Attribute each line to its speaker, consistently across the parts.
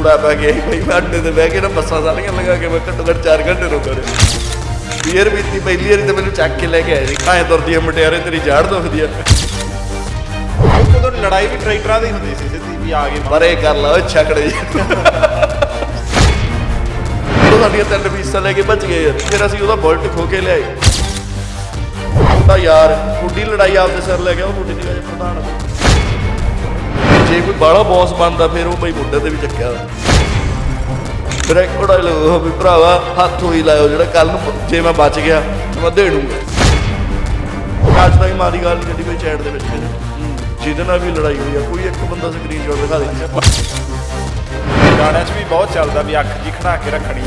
Speaker 1: ਕੂੜਾ ਪੈ ਗਿਆ ਬਈ ਮੈਂ ਅੱਡੇ ਤੇ ਬਹਿ ਕੇ ਨਾ ਬੱਸਾਂ ਸਾਰੀਆਂ ਲਗਾ ਕੇ ਮੈਂ ਘੱਟੋ ਘੱਟ 4 ਘੰਟੇ ਰੁਕ ਰਿਹਾ। ਬੀਅਰ ਪੀਤੀ ਪਹਿਲੀ ਵਾਰੀ ਤੇ ਮੈਨੂੰ ਚੱਕ ਕੇ ਲੈ ਕੇ ਆਏ ਸੀ। ਕਾਏ ਤੁਰਦੀ ਆ ਮਟਿਆਰੇ ਤੇਰੀ ਜਾੜ ਦੁਖਦੀ ਆ।
Speaker 2: ਉਦੋਂ ਲੜਾਈ ਵੀ ਟਰੈਕਟਰਾਂ ਦੀ ਹੁੰਦੀ ਸੀ ਸਿੱਧੀ ਵੀ ਆ ਗਏ
Speaker 1: ਪਰ ਇਹ ਕਰ ਲਾ ਓਏ ਛਕੜੇ। ਜੀ ਉਹ ਸਾਡੀਆਂ ਤਿੰਨ ਪੀਸਾਂ ਲੈ ਕੇ ਭੱਜ ਗਏ ਯਾਰ। ਫਿਰ ਅਸੀਂ ਉਹਦਾ ਬੁਲਟ ਖੋ ਕੇ ਲਿਆਏ। ਉਹਦਾ ਯਾਰ ਕੁੱਡੀ ਲੜਾਈ ਆਪਦੇ ਸਿਰ ਲੈ ਗਿਆ ਉਹ ਕੁੱਡੀ ਦੀ ਵਜ੍ਹਾ ਪ੍ਰਧਾਨ ਜੇ ਕੋਈ ਬਾਹਲਾ ਬੌਸ ਬਣਦਾ ਫਿਰ ਉਹ ਬਈ ਮੁੰਡੇ ਤੇ ਵੀ ਚੱਕਿਆ ਫਿਰ ਇੱਕ ਕੋੜਾ ਲੋ ਵੀ ਭਰਾਵਾ ਹੱਥ ਹੋਈ ਲਾਇਓ ਜਿਹੜਾ ਕੱਲ ਨੂੰ ਜੇ ਮੈਂ ਬਚ ਗਿਆ ਤਾਂ ਮੈਂ ਦੇ ਦੂੰਗਾ ਅੱਜ ਤੱਕ ਮਾਰੀ ਗੱਲ ਨਹੀਂ ਕਦੀ ਕੋਈ ਚੈਟ ਦੇ ਵਿੱਚ ਜਿਹਦੇ ਨਾਲ ਵੀ ਲੜਾਈ ਹੋਈ ਆ ਕੋਈ ਇੱਕ ਬੰਦਾ ਸਕਰੀਨਸ਼ਾਟ ਦਿਖਾ ਦੇ।
Speaker 2: ਗਾਣਿਆਂ 'ਚ ਵੀ ਬਹੁਤ ਚੱਲਦਾ ਵੀ ਅੱਖ ਜੀ ਖੜਾ ਕੇ ਰੱਖਣੀ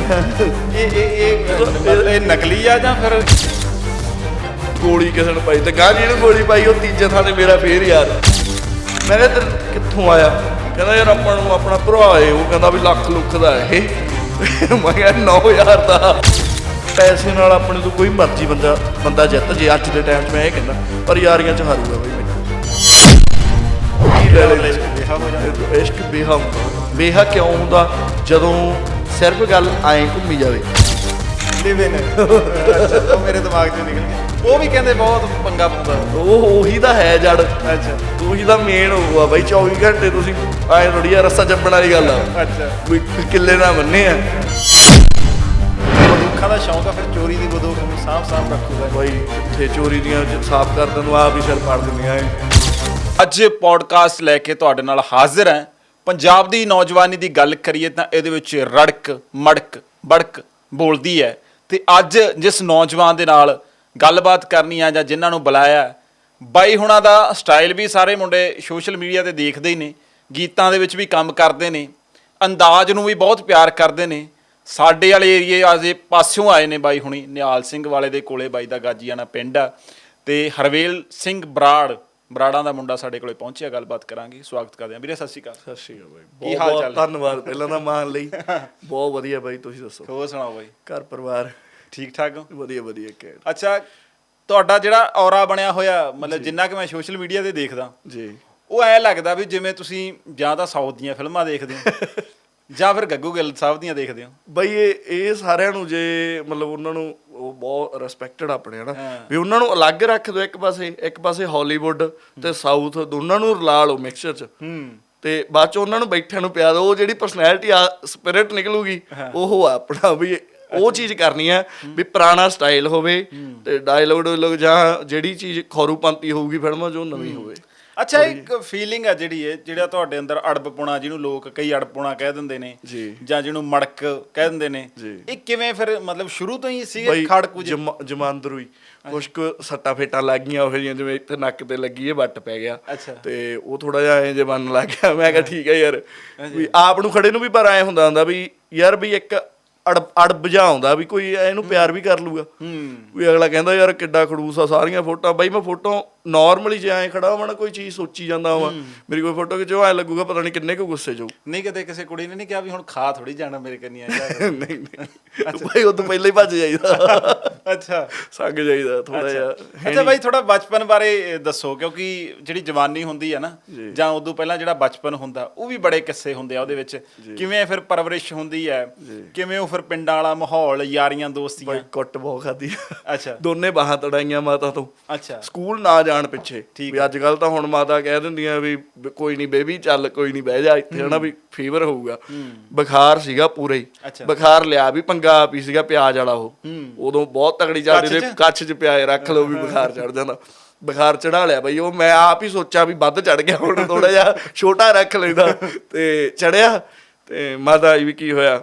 Speaker 2: ਇਹ ਇਹ ਇਹ ਇਹ ਨਕਲੀ ਆ ਜਾਂ ਫਿਰ
Speaker 1: ਗੋਲੀ ਕਿਸੇ ਨੂੰ ਪਾਈ ਤੇ ਗਾਂ ਜਿਹਨੂੰ ਗੋਲੀ ਪਾਈ ਉਹ ਤੀਜੇ ਥਾਂ ਤੇ ਮੇਰਾ ਫੇਰ ਯਾਰ। ਮੈਂ ਤੇਰੇ ਕਿੱਥੋਂ ਆਇਆ? ਕਹਿੰਦਾ, ਯਾਰ ਆਪਾਂ ਨੂੰ ਆਪਣਾ ਭਰਾ ਏ ਉਹ ਕਹਿੰਦਾ ਵੀ ਲੱਖ ਲੁੱਖ ਦਾ ਇਹ ਮੈਂ ਕਿਹਾ 9000 ਦਾ। ਪੈਸੇ ਨਾਲ ਆਪਣੇ ਤੋਂ ਕੋਈ ਮਰਜ਼ੀ ਬੰਦਾ ਬੰਦਾ ਜਿੱਤ ਜੇ, ਅੱਜ ਦੇ ਟਾਈਮ 'ਚ ਮੈਂ ਇਹ ਕਹਿੰਦਾ, ਪਰ ਯਾਰੀਆਂ 'ਚ ਹਾਰੂਗਾ ਬਈ ਮੈਨੂੰ ਇਸ਼ਕ ਬੇਹਾ ਬੇਹਾ ਕਿਉਂ ਹੁੰਦਾ? ਜਦੋਂ ਸਿਰਫ ਗੱਲ ਐਂ ਘੁੰਮੀ ਜਾਵੇ।
Speaker 2: ਲਿਵ ਉਹ ਮੇਰੇ ਦਿਮਾਗ 'ਚੋਂ ਨਿਕਲ ਗਿਆ। ਉਹ ਵੀ ਕਹਿੰਦੇ ਬਹੁਤ ਪੰਗਾ ਪਾਉਂਦਾ।
Speaker 1: ਉਹ ਉਹੀ ਤਾਂ ਹੈ ਜੜ।
Speaker 2: ਅੱਛਾ।
Speaker 1: ਉਹੀ ਤਾਂ ਮੇਨ ਹੋਊਗਾ ਬਾਈ 24 ਘੰਟੇ ਤੁਸੀਂ ਆਏ ਥੋੜੀ ਆ ਰੱਸਾ ਚੱਪਣ ਵਾਲੀ ਗੱਲ ਆ।
Speaker 2: ਅੱਛਾ।
Speaker 1: ਵੀ ਕਿੱਲੇ ਨਾ ਬੰਨੇ ਆ।
Speaker 2: ਬੰਦੂਕਾਂ ਦਾ ਸ਼ੌਂਕ ਆ ਫਿਰ ਚੋਰੀ ਦੀ ਬੰਦੂਕ ਨੂੰ ਸਾਫ਼ ਸਾਫ਼ ਰੱਖੂਗਾ।
Speaker 1: ਬਾਈ ਇੱਥੇ ਚੋਰੀ ਦੀਆਂ ਜ- ਸਾਫ਼ ਕਰ ਨੂੰ ਆਪ ਹੀ ਸਿਰ ਪਾੜ ਦਿੰਦੀਆਂ
Speaker 2: ਅੱਜ ਪੋਡਕਾਸਟ ਲੈ ਕੇ ਤੁਹਾਡੇ ਨਾਲ ਹਾਜ਼ਰ ਹਾਂ। ਪੰਜਾਬ ਦੀ ਨੌਜਵਾਨੀ ਦੀ ਗੱਲ ਕਰੀਏ ਤਾਂ ਇਹਦੇ ਵਿੱਚ ਰੜਕ ਮੜਕ ਬੜਕ ਬੋਲਦੀ ਹੈ। ਤੇ ਅੱਜ ਜਿਸ ਨੌਜਵਾਨ ਦੇ ਨਾਲ ਗੱਲਬਾਤ ਕਰਨੀ ਆ ਜਾਂ ਜਿਨ੍ਹਾਂ ਨੂੰ ਬੁਲਾਇਆ ਬਾਈ ਹੁਣਾਂ ਦਾ ਸਟਾਈਲ ਵੀ ਸਾਰੇ ਮੁੰਡੇ ਸੋਸ਼ਲ ਮੀਡੀਆ ਤੇ ਦੇਖਦੇ ਹੀ ਨੇ ਗੀਤਾਂ ਦੇ ਵਿੱਚ ਵੀ ਕੰਮ ਕਰਦੇ ਨੇ ਅੰਦਾਜ਼ ਨੂੰ ਵੀ ਬਹੁਤ ਪਿਆਰ ਕਰਦੇ ਨੇ। ਸਾਡੇ ਵਾਲੇ ਏਰੀਏ ਆਜੇ ਪਾਸਿਓਂ ਆਏ ਨੇ ਬਾਈ ਹੁਣੀ ਨਿਹਾਲ ਸਿੰਘ ਵਾਲੇ ਦੇ ਕੋਲੇ ਬਾਈ ਦਾ ਗਾਜੀਆਣਾ ਪਿੰਡ ਆ। ਤੇ ਹਰਵੇਲ ਸਿੰਘ ਬਰਾੜ ਬਰਾੜਾਂ ਦਾ ਮੁੰਡਾ ਸਾਡੇ ਕੋਲੇ ਪਹੁੰਚਿਆ ਗੱਲਬਾਤ ਕਰਾਂਗੇ। ਸਵਾਗਤ ਕਰਦੇ ਹਾਂ। ਵੀਰੇ ਸਤਿ ਸ਼੍ਰੀ ਅਕਾਲ।
Speaker 1: ਸਤਿ ਸ਼੍ਰੀ ਅਕਾਲ ਬਾਈ।
Speaker 2: ਕੀ
Speaker 1: ਬਹੁਤ
Speaker 2: ਹਾਲ
Speaker 1: ਬਹੁਤ
Speaker 2: ਚਾਲ?
Speaker 1: ਧੰਨਵਾਦ ਪਹਿਲਾਂ ਤਾਂ ਮਾਨ ਲਈ। ਬਹੁਤ ਵਧੀਆ ਬਾਈ ਤੁਸੀਂ ਦੱਸੋ।
Speaker 2: ਹੋਰ ਸੁਣਾਓ ਬਾਈ?
Speaker 1: ਘਰ ਪਰਿਵਾਰ
Speaker 2: ਠੀਕ ਠਾਕ ਹੋ?
Speaker 1: ਵਧੀਆ ਵਧੀਆ ਕਹਿ
Speaker 2: ਅੱਛਾ ਤੁਹਾਡਾ ਜਿਹੜਾ ਔਰਾ ਬਣਿਆ ਹੋਇਆ ਮਤਲਬ ਜਿੰਨਾ ਕਿ ਮੈਂ ਸੋਸ਼ਲ ਮੀਡੀਆ ਤੇ ਦੇਖਦਾ
Speaker 1: ਜੀ।
Speaker 2: ਉਹ ਐ ਲੱਗਦਾ ਵੀ ਜਿਵੇਂ ਤੁਸੀਂ ਜਾਂ ਤਾਂ ਸਾਊਥ ਦੀਆਂ ਫਿਲਮਾਂ ਦੇਖਦੇ ਹੋ ਜਾਂ ਫਿਰ ਗੱਗੂ ਗਿੱਲ ਸਾਹਿਬ ਦੀਆਂ ਦੇਖਦੇ ਹੋ।
Speaker 1: ਬਈ ਇਹ ਇਹ ਸਾਰਿਆਂ ਨੂੰ ਜੇ ਮਤਲਬ ਉਹਨਾਂ ਨੂੰ ਉਹ ਬਹੁਤ ਰਿਸਪੈਕਟਡ ਆਪਣੇ ਹਨਾ। ਵੀ ਉਹਨਾਂ ਨੂੰ ਅਲੱਗ ਰੱਖ ਦਿਓ ਇੱਕ ਪਾਸੇ ਇੱਕ ਪਾਸੇ ਹਾਲੀਵੁੱਡ ਤੇ ਸਾਊਥ ਦੋਨਾਂ ਨੂੰ ਰਲਾ ਲਓ ਮਿਕਸਚਰ ਚ।
Speaker 2: ਹੂੰ।
Speaker 1: ਤੇ ਬਾਅਦ ਚ ਉਹਨਾਂ ਨੂੰ ਬੈਠਿਆਂ ਨੂੰ ਪਿਆ ਦਿਓ ਉਹ ਜਿਹੜੀ ਪਰਸਨੈਲਿਟੀ ਆ ਸਪਿਰਿਟ ਨਿਕਲੂਗੀ ਉਹ ਆ ਆਪਣਾ ਵੀ ਉਹ ਚੀਜ਼ ਕਰਨੀ ਆ ਵੀ ਪੁਰਾਣਾ ਸਟਾਈਲ ਹੋਵੇ ਤੇ ਡਾਇਲੋਗ ਡਾਇਲੋਗ ਜਾਂ ਜਿਹੜੀ ਚੀਜ਼ ਖੌਰੂਪੰਤੀ ਹੋਊਗੀ ਫਿਲਮਾਂ ਉਹ ਨਵੀਂ ਹੋਵੇ।
Speaker 2: ਅੱਛਾ ਇੱਕ ਫੀਲਿੰਗ ਆ ਜਿਹੜੀ ਇਹ ਜਿਹੜਾ ਤੁਹਾਡੇ ਅੰਦਰ ਅੜਬਪੁਣਾ ਜਿਹਨੂੰ ਲੋਕ ਕਈ ਅੜਪੁਣਾ ਕਹਿ ਦਿੰਦੇ ਨੇ
Speaker 1: ਜੀ।
Speaker 2: ਜਾਂ ਜਿਹਨੂੰ ਮੜਕ ਕਹਿ ਦਿੰਦੇ ਨੇ
Speaker 1: ਜੀ।
Speaker 2: ਇਹ ਕਿਵੇਂ ਫਿਰ ਮਤਲਬ ਸ਼ੁਰੂ ਤੋਂ ਹੀ ਸੀਗੇ
Speaker 1: ਬਈ
Speaker 2: ਖੜ ਕੁਝ?
Speaker 1: ਹੀ ਕੁ ਸੱਟਾਂ ਫੇਟਾਂ ਲੱਗ ਗਈਆਂ ਉਹ ਜਿਹੀਆਂ ਜਿਵੇਂ ਇੱਥੇ ਨੱਕ ਤੇ ਲੱਗੀ ਇਹ ਵੱਟ ਪੈ ਗਿਆ। ਤੇ ਉਹ ਥੋੜਾ ਜਿਹਾ ਐਂ ਜੇ ਬੰਨ ਲੱਗ ਗਿਆ ਮੈਂ ਕਿਹਾ ਠੀਕ ਹੈ ਯਾਰ। ਵੀ ਆਪ ਨੂੰ ਖੜੇ ਨੂੰ ਵੀ ਪਰ ਐ ਹੁੰਦਾ ਹੁੰਦਾ ਵੀ ਯਾਰ ਵੀ ਇੱਕ ਅੜ ਅੜ ਬੁਝਾਉਂਦਾ ਵੀ ਕੋਈ ਇਹਨੂੰ ਪਿਆਰ ਵੀ ਕਰ ਲੂਗਾ
Speaker 2: ਹੂੰ।
Speaker 1: ਵੀ ਅਗਲਾ ਕਹਿੰਦਾ ਯਾਰ ਕਿੱਡਾ ਖੜੂਸ ਆ ਸਾਰੀਆਂ ਫੋਟੋਆਂ। ਬਾਈ ਮੈਂ ਫੋਟੋ ਨਾਰਮਲੀ ਜੇ ਐਂ ਖੜਾ ਹੋਵਾਂ ਨਾ ਕੋਈ ਚੀਜ਼ ਸੋਚੀ ਜਾਂਦਾ ਹੋਵਾਂ ਮੇਰੀ ਕੋਈ ਫੋਟੋ ਖਿਚੋ ਐ ਲੱਗੂਗਾ ਪਤਾ ਨਹੀਂ ਕਿੰਨੇ ਕੁ ਗੁੱਸੇ ਜਾਊ
Speaker 2: ਨਹੀਂ ਕਦੇ ਕਿਸੇ ਕੁੜੀ ਨੇ ਨਹੀਂ ਕਿਹਾ ਵੀ ਹੁਣ ਖਾ ਥੋੜੀ ਜਾਣਾ ਮੇਰੇ ਕੰਨੀ ਆ ਜਾ
Speaker 1: ਨਹੀਂ ਨਹੀਂ। ਬਾਈ ਉਹ ਤੋਂ ਪਹਿਲਾਂ ਹੀ ਭੱਜ ਜਾਈਦਾ।
Speaker 2: ਅੱਛਾ।
Speaker 1: ਸੰਗ ਜਾਈਦਾ ਥੋੜਾ ਜਿਹਾ
Speaker 2: ਅੱਛਾ ਬਾਈ ਥੋੜਾ ਬਚਪਨ ਬਾਰੇ ਦੱਸੋ ਕਿਉਂਕਿ ਜਿਹੜੀ ਜਵਾਨੀ ਹੁੰਦੀ ਆ ਨਾ ਜਾਂ। ਉਦੋਂ ਪਹਿਲਾਂ ਜਿਹੜਾ ਬਚਪਨ ਹੁੰਦਾ ਉਹ ਵੀ ਬੜੇ ਕਿੱਸੇ ਹੁੰਦੇ ਆ ਉਹਦੇ ਵਿੱਚ। ਕਿਵੇਂ ਫਿਰ ਪਰਵਰਿਸ਼ ਹੁੰਦੀ ਹੈ ਕਿਵੇਂ ਉਹ ਫਿਰ ਪਿੰਡਾਂ ਵਾਲਾ ਮਾਹੌਲ ਯਾਰੀਆਂ ਦੋਸਤੀਆਂ?
Speaker 1: ਕੁੱਟ ਬਹੁਤ ਖਾਦੀ
Speaker 2: ਅੱਛਾ।
Speaker 1: ਦੋਨੇ ਬਾਹਾਂ ਤੜਾਈਆਂ ਮਾਤਾ ਤੋਂ।
Speaker 2: ਅੱਛਾ।
Speaker 1: ਸਕੂਲ ਨਾ ਜਾਣ ਪਿੱਛੇ। ਵੀ ਅੱਜ ਕੱਲ ਤਾਂ ਹੁਣ ਮਾਤਾ ਕਹਿ ਦਿੰਦੀਆਂ ਵੀ ਬ- ਕੋਈ ਨਹੀਂ ਬੇਬੀ ਚੱਲ ਕੋਈ ਨਹੀਂ ਬਹਿ ਜਾ। ਇੱਥੇ ਹਨਾ ਵੀ ਫੀਵਰ ਹੋਊਗਾ। ਬੁਖਾਰ ਸੀਗਾ ਪੂਰਾ ਹੀ।
Speaker 2: ਅੱਛਾ।
Speaker 1: ਬੁਖਾਰ ਲਿਆ ਵੀ ਪੰਗਾ ਪੀ ਸੀਗਾ ਪਿਆਜ ਵਾਲਾ ਉਹ। ਉਦੋਂ ਬਹੁਤ ਤਗੜੀ ਚੱਲਦੀ ਤੇ
Speaker 2: ਚ?
Speaker 1: ਕੱਛ ਚ ਪਿਆਜ ਰੱਖ ਲਓ ਵੀ ਬੁਖਾਰ ਚੜ ਜਾਂਦਾ। ਬੁਖਾਰ ਚੜਾ ਲਿਆ ਬਈ ਉਹ ਮੈਂ ਆਪ ਹੀ ਸੋਚਿਆ ਵੀ ਵੱਧ ਚੜ ਗਿਆ ਹੁਣ ਥੋੜਾ ਜਿਹਾ ਛੋਟਾ ਰੱਖ ਲੈਂਦਾ। ਤੇ ਚੜਿਆ ਤੇ ਮਾਤਾ ਆਈ ਵੀ ਕੀ ਹੋਇਆ?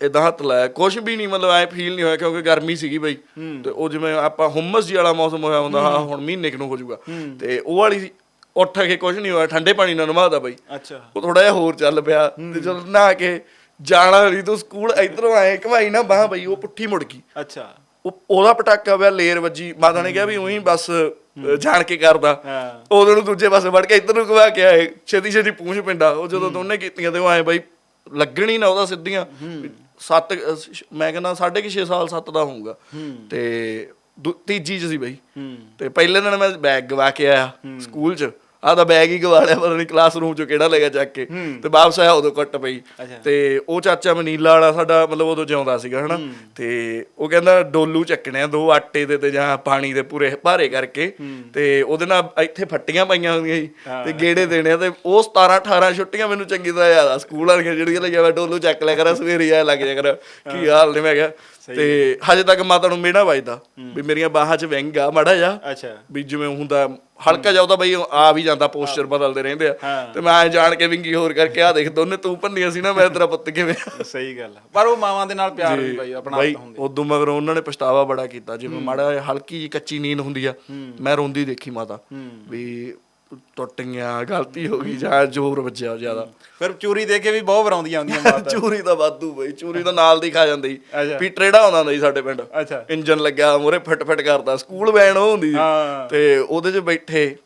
Speaker 1: ਇਦਾਂ ਹੱਥ ਲਾਇਆ। ਕੁਝ ਵੀ ਨਹੀਂ ਮਤਲਬ ਐ ਫੀਲ ਨਹੀਂ ਹੋਇਆ ਕਿਉਂਕਿ ਗਰਮੀ ਸੀਗੀ ਬਈ। ਤੇ ਉਹ ਜਿਵੇਂ ਆਪਾਂ ਹੁਮਸ ਜੀ ਵਾਲਾ ਮੌਸਮ ਹੋਇਆ ਹੁੰਦਾ ਹਾਂ। ਹੁਣ ਮਹੀਨੇ ਕੁ ਨੂੰ ਹੋ ਜਾਊਗਾ। ਤੇ ਉਹ ਵਾਲੀ ਉੱਠ ਕੇ ਕੁਝ ਨਹੀਂ ਹੋਇਆ ਠੰਡੇ ਪਾਣੀ ਨਾਲ ਨਵਾਦਾ ਬਈ।
Speaker 2: ਅੱਛਾ।
Speaker 1: ਉਹ ਥੋੜਾ ਜਿਹਾ ਹੋਰ ਚੱਲ ਪਿਆ ਤੇ ਜਦੋਂ ਨਹਾ ਕੇ ਜਾਣਾ ਨਹੀਂ ਤੂੰ ਸਕੂਲ ਇਧਰੋਂ ਆਏ ਘਵਾਈ ਨਾ ਬਾਹ ਬਈ ਉਹ ਪੁੱਠੀ ਮੁੜ ਗਈ।
Speaker 2: ਅੱਛਾ।
Speaker 1: ਉਹ ਉਹਦਾ ਪਟਾਕਾ ਪਿਆ ਲੇਰ ਵੱਜੀ। ਮਾਤਾ ਨੇ ਕਿਹਾ ਵੀ ਉਹੀ ਬਸ ਜਾਣ ਕੇ ਕਰਦਾ। ਉਦੋਂ ਨੂੰ ਦੂਜੇ ਪਾਸੇ ਵੜ ਕੇ ਇੱਧਰ ਨੂੰ ਘਵਾ ਕੇ ਆਏ। ਛੇਤੀ ਛੇਤੀ ਪੂੰਛ ਪਿੰਡਾ ਉਹ ਜਦੋਂ ਦੋਨੇ ਕੀਤੀਆਂ ਤੇ ਉਹ ਆਏ ਬਾਈ ਲੱਗਣੀ ਨਾ ਉਹਦਾ ਸਿੱਧੀਆਂ। ਸੱਤ ਮੈਂ ਕਹਿੰਦਾ ਸਾਢੇ ਕਿ 6 ਸਾਲ 7 ਦਾ ਹੋਊਗਾ। ਤੇ ਤੀਜੀ ਚ ਸੀ ਬਈ।
Speaker 2: ਹੂੰ।
Speaker 1: ਤੇ ਪਹਿਲੇ ਦਿਨ ਮੈਂ ਬੈਗ ਗਵਾ ਕੇ ਆਇਆ ਸਕੂਲ ਚ। ਆਦਾ ਬੈਗ ਹੀ ਗਵਾ ਲਿਆ ਪਤਾ ਨਹੀਂ ਕਲਾਸਰੂਮ ਚੋਂ ਕਿਹੜਾ ਲੈ ਗਿਆ ਚੱਕ ਕੇ। ਤੇ ਵਾਪਸ ਆਇਆ ਉਦੋਂ ਕੱਟ ਪਈ। ਤੇ ਉਹ ਚਾਚਾ ਮਨੀਲਾ ਵਾਲਾ ਸਾਡਾ ਮਤਲਬ ਉਦੋਂ ਜਿਉਂਦਾ ਸੀਗਾ ਹਨਾ। ਤੇ ਉਹ ਕਹਿੰਦਾ ਡੋਲੂ ਚੱਕਣੇ ਆ ਦੋ ਆਟੇ ਦੇ ਤੇ ਜਾਂ ਪਾਣੀ ਦੇ ਪੂਰੇ ਭਾਰੇ ਕਰਕੇ। ਤੇ ਉਹਦੇ ਨਾਲ ਇੱਥੇ ਫੱਟੀਆਂ ਪਾਈਆਂ ਹੁੰਦੀਆਂ ਸੀ। ਤੇ ਗੇੜੇ ਦੇਣੇ ਆ ਤੇ ਉਹ 17 18 ਛੁੱਟੀਆਂ ਮੈਨੂੰ ਚੰਗੀ ਤਰ੍ਹਾਂ ਯਾਦ ਆ। ਸਕੂਲ ਵਾਲੀਆਂ ਜਿਹੜੀਆਂ ਲੱਗਿਆ ਡੋਲੂ ਚੱਕ ਲਿਆ ਕਰਾਂ ਸਵੇਰੇ ਆ ਲੱਗ ਜਾ ਕਰ। ਕੀ ਹਾਲ ਨੇ? ਮੈਂ ਕਿਹਾ ਤੇ ਹਜੇ ਤੱਕ ਮਾਤਾ ਨੂੰ ਮੇਣਾ ਵੱਜਦਾ ਵੀ ਮੇਰੀਆਂ ਬਾਹਾਂ 'ਚ ਵਿੰਗ ਆ ਮਾੜਾ ਜਾ
Speaker 2: ਅੱਛਾ।
Speaker 1: ਵੀ ਜਿਵੇਂ ਹੁੰਦਾ ਹਲਕਾ ਜਿਹਾ ਉਹਦਾ ਬਈ ਆ ਵੀ ਜਾਂਦਾ ਪੋਸਚਰ ਬਦਲਦੇ ਰਹਿੰਦੇ ਆ। ਤੇ ਮੈਂ ਐਂ ਜਾਣ ਕੇ ਵਿੰਗੀ ਹੋਰ ਕਰਕੇ ਆ ਦੇਖ ਦੋਨੇ ਤੂੰ ਭੰਨੀਆਂ ਸੀ ਨਾ ਮੈਂ ਤੇਰਾ ਪੁੱਤ ਕਿਵੇਂ।
Speaker 2: ਸਹੀ ਗੱਲ ਆ। ਪਰ ਉਹ ਮਾਵਾਂ ਦੇ ਨਾਲ ਪਿਆਰ ਵੀ ਬਾਈ ਆਪਣਾ ਆਪ ਹੁੰਦੇ
Speaker 1: ਉਦੋਂ ਮਗਰ ਉਹਨਾਂ ਨੇ ਪਛਤਾਵਾ ਬੜਾ ਕੀਤਾ ਜਿਵੇਂ ਮਾੜਾ ਹਲਕੀ ਜੀ ਕੱਚੀ ਨੀਂਦ ਹੁੰਦੀ ਆ ਮੈਂ ਰੋਂਦੀ ਦੇਖੀ ਮਾਤਾ ਵੀ ਟੁੱਟ ਗਿਆ ਗਲਤੀ ਹੋ ਗਈ ਜਾਂ ਜ਼ੋਰ ਵੱਜਿਆ ਜ਼ਿਆਦਾ।
Speaker 2: ਫਿਰ ਚੂਰੀ ਦੇ ਕੇ ਵੀ ਬਹੁਤ ਵਰਾਉਂਦੀਆਂ ਹੁੰਦੀਆਂ ਮਾਤਾ।
Speaker 1: ਚੂਰੀ ਦਾ ਵਾਧੂ ਬਈ ਚੂਰੀ ਦਾ ਨਾਲ ਦੀ ਖਾ ਜਾਂਦੀ। ਵੀ ਟਰੇੜਾ ਆਉਂਦਾ ਹੁੰਦਾ ਸੀ ਸਾਡੇ ਪਿੰਡ। ਇੰਜਨ ਲੱਗਿਆ ਮੂਰੇ ਫਟ ਫਟ ਕਰਦਾ ਸਕੂਲ ਵੈਨ ਉਹ ਹੁੰਦੀ। ਤੇ ਉਹਦੇ 'ਚ ਬੈਠੇ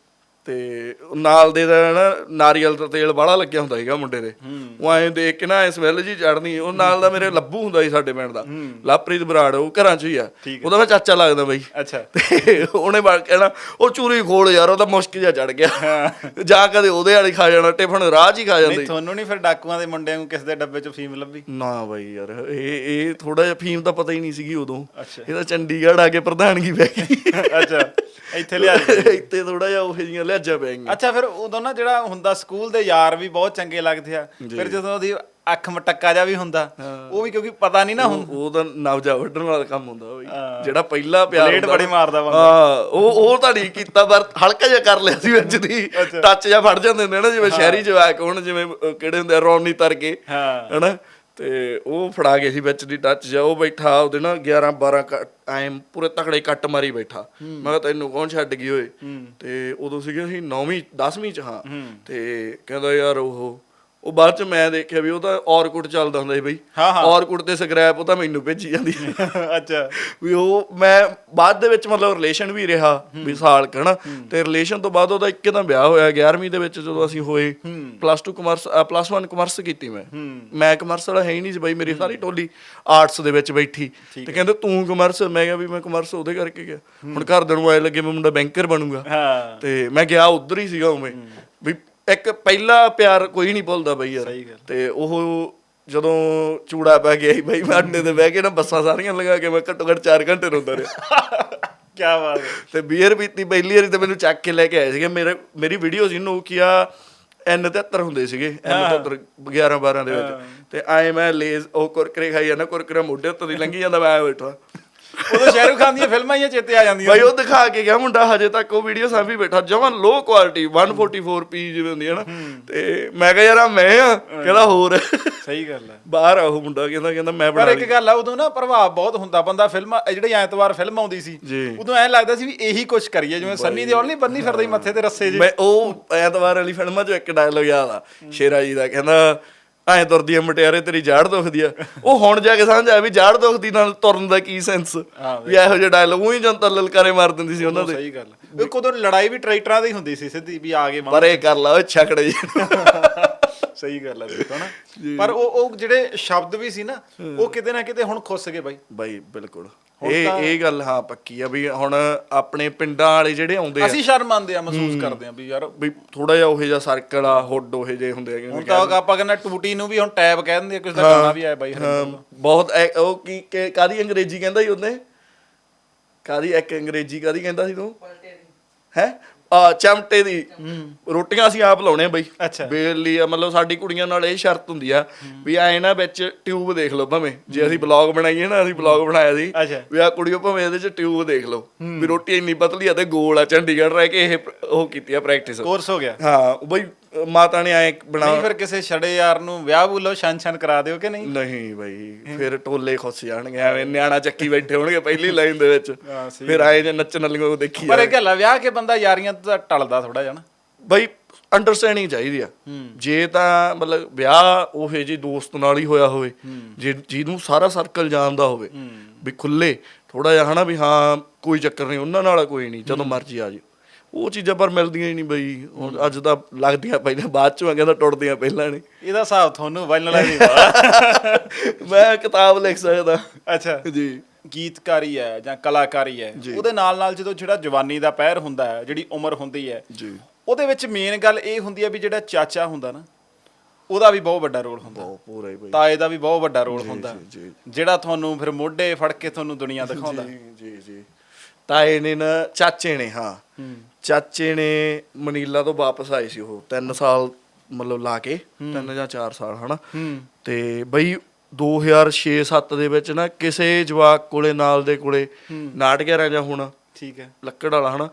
Speaker 1: ਤੇ ਉਹ ਨਾਲ ਦੇ ਦਾ ਨਾ ਨਾਰੀਅਲ ਦਾ ਤੇਲ ਬਾਹਲਾ ਲੱਗਿਆ ਹੁੰਦਾ ਸੀਗਾ ਮੁੰਡੇ ਦੇ। ਉਹ ਐਂ ਦੇਖ ਕੇ ਨਾ ਐ ਸਮੈਲ ਜੀ ਚੜਨੀ ਉਹ ਨਾਲ ਦਾ ਮੇਰੇ ਲੱਭੂ ਹੁੰਦਾ ਸੀ ਸਾਡੇ ਪਿੰਡ ਦਾ। ਲਾਪ੍ਰੀਤ ਬਰਾੜ ਉਹ ਘਰਾਂ 'ਚ ਹੀ ਆ। ਉਹਦਾ ਮੈਂ ਚਾਚਾ ਲੱਗਦਾ ਬਈ।
Speaker 2: ਅੱਛਾ।
Speaker 1: ਤੇ ਉਹਨੇ ਬਣ ਕਹਿਣਾ ਉਹ ਚੂਰੀ ਖੋਲ ਯਾਰ ਉਹਦਾ ਮੁਸ਼ਕ ਜਿਹਾ ਚੜ ਗਿਆ। ਜਾਂ ਕਦੇ ਉਹਦੇ ਵਾਲੀ ਖਾ ਜਾਣਾ ਟਿਫਨ ਰਾਹ 'ਚ ਹੀ ਖਾ
Speaker 2: ਨਹੀਂ
Speaker 1: ਜਾਂਦੇ।
Speaker 2: ਤੁਹਾਨੂੰ ਨਹੀਂ ਫਿਰ ਡਾਕੂਆਂ ਦੇ ਮੁੰਡਿਆਂ ਨੂੰ ਕਿਸ ਦੇ ਡੱਬੇ 'ਚ ਫੀਮ ਲੱਭੀ?
Speaker 1: ਨਾ ਬਾਈ ਯਾਰ ਇਹ ਇਹ ਥੋੜਾ ਜਿਹਾ ਫੀਮ ਦਾ ਪਤਾ ਹੀ ਨਹੀਂ ਸੀਗੀ ਉਦੋਂ।
Speaker 2: ਅੱਛਾ।
Speaker 1: ਇਹ ਤਾਂ ਚੰਡੀਗੜ੍ਹ ਆ ਕੇ ਪ੍ਰਧਾਨਗੀ ਪੈ ਗਈ।
Speaker 2: ਅੱਛਾ ਇੱਥੇ ਲਿਆ।
Speaker 1: ਇੱਥੇ ਥੋੜਾ ਜਿਹਾ ਉਹ ਜਿਹੀਆਂ ਪੈ ਗਈਆਂ
Speaker 2: ਅੱਛਾ ਫਿਰ ਉਦੋਂ ਨਾ ਜਿਹੜਾ ਹੁੰਦਾ ਸਕੂਲ ਦੇ ਯਾਰ ਵੀ ਬਹੁਤ ਚੰਗੇ ਲੱਗਦੇ ਆ। ਫਿਰ ਜਦੋਂ ਉਹਦੀ ਅੱਖ ਮਟੱਕਾ ਜਾ ਵੀ ਹੁੰਦਾ ਉਹ ਵੀ ਕਿਉਂਕਿ ਪਤਾ ਨਹੀਂ ਨਾ ਹੁਣ
Speaker 1: ਉਹ ਤਾਂ ਨਵਜਾ ਵੱਢਣ ਵਾਲਾ ਕੰਮ ਹੁੰਦਾ ਬਈ ਜਿਹੜਾ ਪਹਿਲਾ ਪਿਆਰ ਹੁੰਦਾ
Speaker 2: ਬੜੇ ਮਾਰਦਾ ਬੰਦਾ।
Speaker 1: ਹਾਂ ਉਹ ਉਹ ਤਾਂ ਨਹੀਂ ਕੀਤਾ ਪਰ ਹਲਕਾ ਜਿਹਾ ਕਰ ਲਿਆ ਸੀ ਵਿੱਚ ਦੀ। ਟੱਚ ਜਿਹਾ ਫੜ ਜਾਂਦੇ ਨੇ ਨਾ ਜਿਵੇਂ ਸ਼ਹਿਰੀ ਜਵਾਕ ਹੁਣ ਜਿਵੇਂ ਕਿਹੜੇ ਹੁੰਦੇ ਰੌਣੀ ਤਰਕੇ
Speaker 2: ਹਾਂ।
Speaker 1: ਹਨਾ? ਤੇ ਉਹ ਫੜਾ ਗਏ ਸੀ ਵਿੱਚ ਦੀ ਟੱਚ ਜਾ ਉਹ ਬੈਠਾ ਉਹਦੇ ਨਾ 11 12 ਐਂ ਪੂਰੇ ਤਕੜੇ ਕੱਟ ਮਾਰੀ ਬੈਠਾ। ਮੈਂ ਕਿਹਾ ਤੈਨੂੰ ਕੌਣ ਛੱਡ ਗਈ ਓਏ? ਤੇ ਉਦੋਂ ਸੀਗੇ ਅਸੀਂ 9ਵੀਂ 10ਵੀਂ ਚ ਹਾਂ। ਤੇ ਕਹਿੰਦਾ ਯਾਰ ਉਹ ਉਹ ਬਾਅਦ ਚ ਮੈਂ ਦੇਖਿਆ ਵੀ ਉਹ ਤਾਂ ਔਰਕੁੱਟ ਚੱਲਦਾ ਹੁੰਦਾ ਸੀ ਬਈ।
Speaker 2: ਹਾਂ, ਹਾਂ।
Speaker 1: ਔਰਕੁੱਟ ਤੇ ਸਕ੍ਰੈਪ ਉਹ ਤਾਂ ਮੈਨੂੰ ਭੇਜੀ ਜਾਂਦੀ।
Speaker 2: ਅੱਛਾ।
Speaker 1: ਵੀ ਉਹ ਮੈਂ ਬਾਅਦ ਦੇ ਵਿੱਚ ਮਤਲਬ ਰਿਲੇਸ਼ਨ ਵੀ ਰਿਹਾ ਵੀ ਸਾਲ ਕਹਣਾ ਤੇ ਰਿਲੇਸ਼ਨ ਤੋਂ ਬਾਅਦ ਉਹਦਾ ਇੱਕੇ ਤਾਂ ਵਿਆਹ ਹੋਇਆ 11ਵੀਂ ਦੇ ਵਿੱਚ ਜਦੋਂ ਅਸੀਂ ਹੋਏ। ਪਲੱਸ 2 ਕਮਰਸ ਪਲੱਸ 1 ਕਮਰਸ ਕੀਤੀ ਮੈਂ। ਮੈਂ ਕਮਰਸ ਵਾਲਾ ਹੈ ਹੀ ਨਹੀਂ ਸੀ ਬਾਈ ਮੇਰੀ ਸਾਰੀ ਟੋਲੀ ਆਰਟਸ ਦੇ ਵਿੱਚ ਬੈਠੀ। ਤੇ ਕਹਿੰਦੇ ਤੂੰ ਕਮਰਸ ਮੈਂ ਕਿਹਾ ਵੀ ਮੈਂ ਕਮਰਸ ਉਹਦੇ ਕਰਕੇ ਗਿਆ। ਹੁਣ ਘਰ ਦੇ ਨੂੰ ਆਏ ਲੱਗੇ ਮੈਂ ਮੁੰਡਾ ਬੈਂਕਰ ਬਣੂਗਾ।
Speaker 2: ਹਾਂ।
Speaker 1: ਤੇ ਮੈਂ ਗਿਆ ਉਧਰ ਹੀ ਸੀਗਾ ਉਵੇਂ। ਵੀ ਇੱਕ ਪਹਿਲਾ ਪਿਆਰ ਕੋਈ ਨਹੀਂ ਭੁੱਲਦਾ ਬਈ ਯਾਰ।
Speaker 2: ਸਹੀ ਗੱਲ।
Speaker 1: ਤੇ ਉਹ ਜਦੋਂ ਚੂੜਾ ਪੈ ਗਿਆ ਸੀ ਬਈ ਮੈਂ ਅੱਡੇ ਤੇ ਬਹਿ ਕੇ ਨਾ ਬੱਸਾਂ ਸਾਰੀਆਂ ਲਗਾ ਕੇ ਮੈਂ ਘੱਟੋ ਘੱਟ 4 ਘੰਟੇ ਰੋਂਦਾ ਰਿਹਾ।
Speaker 2: ਕੀ ਬਾਤ ਹੈ।
Speaker 1: ਤੇ ਬੀਅਰ ਪੀਤੀ ਪਹਿਲੀ ਵਾਰੀ ਤੇ ਮੈਨੂੰ ਚੱਕ ਕੇ ਲੈ ਕੇ ਆਏ ਸੀਗੇ। ਮੇਰੇ ਮੇਰੀ ਵੀਡੀਓ ਸੀ ਨੋਕੀਆ N73 ਹੁੰਦੇ ਸੀਗੇ N73 11 12 ਦੇ ਵਿੱਚ। ਤੇ ਆਏ ਮੈਂ ਲੇਜ਼ ਉਹ ਕੁਰਕਰੇ ਖਾਈ ਜਾਂਦਾ ਕੁਰਕਰੇ ਮੋਢੇ ਉੱਤੇ ਦੀ ਲੰਘੀ ਜਾਂਦਾ ਮੈਂ ਬੈਠਾ।
Speaker 2: ਉਦੋਂ ਸ਼ਾਹਰੁਖ ਖਾਨ ਦੀਆਂ ਫਿਲਮਾਂ ਹੀ ਚੇਤੇ ਆ ਜਾਂਦੀਆਂ
Speaker 1: ਬਾਈ ਉਹ ਦਿਖਾ ਕੇ ਗਿਆ ਮੁੰਡਾ ਹਜੇ ਤੱਕ ਉਹ ਵੀਡੀਓ ਸਾਂਭੀ ਬੈਠਾ ਜਮਾਂ ਲੋ ਕੁਆਲਿਟੀ 144p ਜਿਵੇਂ ਹੁੰਦੀ ਹੈ ਨਾ। ਤੇ ਮੈਂ ਕਿਹਾ ਯਾਰ ਆ ਮੈਂ ਆ? ਕਹਿੰਦਾ ਹੋਰ।
Speaker 2: ਸਹੀ ਗੱਲ ਹੈ।
Speaker 1: ਬਾਹਰ ਆ ਉਹ ਮੁੰਡਾ ਕਹਿੰਦਾ ਕਹਿੰਦਾ ਮੈਂ
Speaker 2: ਪਰ
Speaker 1: ਬਣਾ
Speaker 2: ਇੱਕ
Speaker 1: ਲਈ।
Speaker 2: ਗੱਲ ਆ ਉਦੋਂ ਨਾ ਪ੍ਰਭਾਵ ਬਹੁਤ ਹੁੰਦਾ ਬੰਦਾ ਫਿਲਮ ਜਿਹੜੀ ਐਤਵਾਰ ਫਿਲਮ ਆਉਂਦੀ ਸੀ। ਉਦੋਂ ਐਂ ਲੱਗਦਾ ਸੀ ਵੀ ਇਹੀ ਕੁਝ ਕਰੀਏ ਜਿਵੇਂ ਸੰਨੀ ਦਿਓਲ ਨਹੀਂ ਬੰਨੀ ਫਿਰਦਾ ਸੀ ਮੱਥੇ ਤੇ ਰੱਸੇ ਜੇ
Speaker 1: ਮੈਂ ਉਹ ਐਤਵਾਰ ਵਾਲੀ ਫਿਲਮਾਂ 'ਚ ਇੱਕ ਡਾਇਲੋਗ ਯਾਦ ਆ ਸ਼ੇਰਾ ਜੀ ਦਾ ਕਹਿੰਦਾ ਐਂ ਤੁਰਦੀ ਆ ਮਟਿਆਰੇ ਤੇਰੀ ਜਾੜ ਦੁਖਦੀ ਆ। ਉਹ ਹੁਣ ਜਾ ਕੇ ਸਮਝ ਆਇਆ ਵੀ ਜਾੜ ਦੁਖਦੀ ਨਾਲ ਤੁਰਨ ਦਾ ਕੀ ਸੈਂਸ ਵੀ ਇਹੋ ਜਿਹੇ ਡਾਇਲੋਗ ਉਹੀ ਜਨਤਾ ਲਲਕਾਰੇ ਮਾਰ ਦਿੰਦੀ ਸੀ ਉਹਨਾਂ ਦੇ।
Speaker 2: ਸਹੀ ਗੱਲ। ਇੱਕ ਉਦੋਂ ਲੜਾਈ ਵੀ ਟਰੈਕਟਰਾਂ ਦੀ ਹੁੰਦੀ ਸੀ ਸਿੱਧੀ ਵੀ ਆ ਗਏ
Speaker 1: ਪਰ ਇਹ ਕਰ ਲਾ ਉਹ ਛਕੜੇ ਜੀ।
Speaker 2: ਸਹੀ ਗੱਲ ਹੈ ਦੇਖੋ ਨਾ ਪਰ ਉਹ ਉਹ ਜਿਹੜੇ ਸ਼ਬਦ ਵੀ ਸੀ ਨਾ ਉਹ ਕਿਤੇ ਨਾ ਕਿਤੇ ਹੁਣ ਖੁੱਸ ਗਏ ਬਾਈ।
Speaker 1: ਬਾਈ ਬਿਲਕੁਲ। ਇਹ ਇਹ ਗੱਲ ਹਾਂ ਪੱਕੀ ਆ ਵੀ ਹੁਣ ਆਪਣੇ ਪਿੰਡਾਂ ਵਾਲੇ ਜਿਹੜੇ ਆਉਂਦੇ ਆ
Speaker 2: ਅਸੀਂ ਸ਼ਰਮ ਆ ਮਹਿਸੂਸ ਕਰਦੇ ਆ ਵੀ ਯਾਰ
Speaker 1: ਵੀ ਥੋੜਾ ਜਿਹਾ ਉਹੇ ਜਿਹਾ ਸਰਕਲ ਆ ਹੁੱਡ ਉਹੇ ਜਿਹੇ ਹੁੰਦੇ ਆ
Speaker 2: ਹੁਣ ਤਾਂ ਆਪਾਂ ਕਹਿੰਦਾ ਟੂਟੀ ਨੂੰ ਵੀ ਹੁਣ ਟੈਬ ਕਹਿ ਦਿੰਦੇ ਆ ਕੁਝ ਦਾ ਗਾਣਾ ਵੀ ਆਇਆ ਬਾਈ।
Speaker 1: ਬਹੁਤ ਉਹ ਕੀ ਕਾਦੀ ਅੰਗਰੇਜ਼ੀ ਕਹਿੰਦਾ ਸੀ ਉਹਨੇ? ਕਾਦੀ ਇੱਕ ਅੰਗਰੇਜ਼ੀ ਕਾਦੀ ਕਹਿੰਦਾ ਸੀ ਤੂੰ? ਹੈ? ਆ ਚਮਟੇ ਦੀ ਰੋਟੀਆਂ ਅਸੀਂ ਆਪ ਲਾਉਣੇ ਬਈ।
Speaker 2: ਅੱਛਾ।
Speaker 1: ਬੇਲੀ ਆ ਮਤਲਬ ਸਾਡੀ ਕੁੜੀਆਂ ਨਾਲ ਇਹ ਸ਼ਰਤ ਹੁੰਦੀ ਆ ਵੀ ਐ ਨਾ ਵਿੱਚ ਟਿਊਬ ਦੇਖ ਲਓ ਭਾਵੇਂ। ਜੇ ਅਸੀਂ ਬਲੌਗ ਬਣਾਈਏ ਨਾ ਅਸੀਂ ਬਲੌਗ ਬਣਾਇਆ ਸੀ
Speaker 2: ਅੱਛਾ।
Speaker 1: ਵੀ ਆ ਕੁੜੀਓ ਭਾਵੇਂ ਇਹਦੇ ਚ ਟਿਊਬ ਦੇਖ ਲਓ ਵੀ ਰੋਟੀ ਇੰਨੀ ਪਤਲੀ ਆ ਤੇ ਗੋਲ ਆ ਚੰਡੀਗੜ੍ਹ ਰਹਿ ਕੇ ਇਹ ਉਹ ਕੀਤੀ ਆ ਪ੍ਰੈਕਟਿਸ
Speaker 2: ਕੋਰਸ ਹੋ ਗਿਆ।
Speaker 1: ਹਾਂ ਉਹ ਬਈ ਮਾਤਾ ਨੇ ਐ ਬਣਾ
Speaker 2: ਨਹੀਂ ਫਿਰ ਕਿਸੇ ਛੜੇ ਯਾਰ ਨੂੰ ਵਿਆਹ ਬੁੱਲੋ ਛਨ ਛਨ ਕਰਾ ਦਿਓ ਕਿ ਨਹੀਂ?
Speaker 1: ਨਹੀਂ ਬਾਈ ਫਿਰ ਟੋਲੇ ਖੁੱਸ ਜਾਣਗੇ ਐਵੇਂ ਨਿਆਣਾ ਚੱਕੀ ਬੈਠੇ ਹੋਣਗੇ ਪਹਿਲੀ ਲਾਈਨ ਦੇ ਵਿੱਚ।
Speaker 2: ਹਾਂ,
Speaker 1: ਫਿਰ ਆਏ ਜੇ ਨੱਚਣ ਵਾਲੀਆਂ ਉਹ ਦੇਖੀ
Speaker 2: ਪਰ ਇਹ ਗੱਲ ਵਿਆਹ ਕੇ ਬੰਦਾ ਯਾਰੀਆਂ ਤੋਂ ਟਲਦਾ ਥੋੜਾ ਨਾ।
Speaker 1: ਬਾਈ ਅੰਡਰਸਟੈਂਡਿੰਗ ਚਾਹੀਦੀ ਆ। ਜੇ ਤਾਂ ਮਤਲਬ ਵਿਆਹ ਉਹੇ ਜੀ ਦੋਸਤ ਨਾਲ ਹੀ ਹੋਇਆ ਹੋਵੇ ਜੇ ਜਿਹਨੂੰ ਸਾਰਾ ਸਰਕਲ ਜਾਣਦਾ ਹੋਵੇ ਵੀ ਖੁੱਲੇ ਥੋੜਾ ਜਿਹਾ ਹਨਾ ਵੀ ਹਾਂ ਕੋਈ ਚੱਕਰ ਨਹੀਂ ਉਹਨਾਂ ਨਾਲ ਕੋਈ ਨਹੀਂ ਜਦੋਂ ਮਰਜ਼ੀ ਆ ਜੇ ਉਹ ਚੀਜ਼ਾਂ ਪਰ ਮਿਲਦੀਆਂ ਹੀ ਨਹੀਂ ਬਈ। ਹੁਣ ਅੱਜ ਤਾਂ ਲੱਗਦੀਆਂ ਪਹਿਲਾਂ ਬਾਅਦ ਚ ਮੈਂ ਕਹਿੰਦਾ ਟੁੱਟਦੀਆਂ ਪਹਿਲਾਂ ਨੇ।
Speaker 2: ਇਹਦਾ ਹਿਸਾਬ ਤੁਹਾਨੂੰ ਵਾਇਨਲ ਨਹੀਂ
Speaker 1: ਮੈਂ ਕਿਤਾਬ ਲਿਖ ਸਕਦਾ।
Speaker 2: ਅੱਛਾ।
Speaker 1: ਜੀ।
Speaker 2: ਗੀਤਕਾਰੀ ਹੈ ਜਾਂ ਕਲਾਕਾਰੀ ਹੈ ਉਹਦੇ ਨਾਲ ਨਾਲ ਜਦੋਂ ਜਿਹੜਾ ਜਵਾਨੀ ਦਾ ਪਹਿਰ ਹੁੰਦਾ ਹੈ ਜਿਹੜੀ ਉਮਰ ਹੁੰਦੀ ਹੈ
Speaker 1: ਜੀ।
Speaker 2: ਉਹਦੇ ਵਿੱਚ ਮੇਨ ਗੱਲ ਇਹ ਹੁੰਦੀ ਆ ਵੀ ਜਿਹੜਾ ਚਾਚਾ ਹੁੰਦਾ ਨਾ ਉਹਦਾ ਵੀ ਬਹੁਤ ਵੱਡਾ ਰੋਲ ਹੁੰਦਾ।
Speaker 1: ਬਹੁਤ ਪੂਰਾ ਹੀ ਬਾਈ।
Speaker 2: ਤਾਏ ਦਾ ਵੀ ਬਹੁਤ ਵੱਡਾ ਰੋਲ ਹੁੰਦਾ। ਜਿਹੜਾ ਤੁਹਾਨੂੰ ਫਿਰ ਮੋਢੇ ਫੜ ਕੇ ਤੁਹਾਨੂੰ ਦੁਨੀਆ ਦਿਖਾਉਂਦਾ।
Speaker 1: ਜੀ ਜੀ ਜੀ। ਤਾਏ ਨੇ ਨਾ ਚਾਚੇ ਨੇ ਹਾਂ। ਚਾਚੇ ਨੇ ਮਨੀਲਾ ਤੋਂ ਵਾਪਸ ਆਏ ਸੀ ਉਹ 3 ਸਾਲ ਮਤਲਬ ਲਾ ਕੇ 3 ਜਾਂ 4 ਸਾਲ ਹਨਾ। ਤੇ ਬਈ 2006-7 ਦੇ ਵਿੱਚ ਨਾ ਕਿਸੇ ਜਵਾਕ ਕੋਲੇ ਨਾਲ ਦੇ ਕੋਲੇ ਨਾਟ ਗਿਆਰਾਂ ਜਾਂ ਹੋਣਾ
Speaker 2: ਠੀਕ ਹੈ।
Speaker 1: ਲੱਕੜ ਵਾਲਾ ਹਨਾ?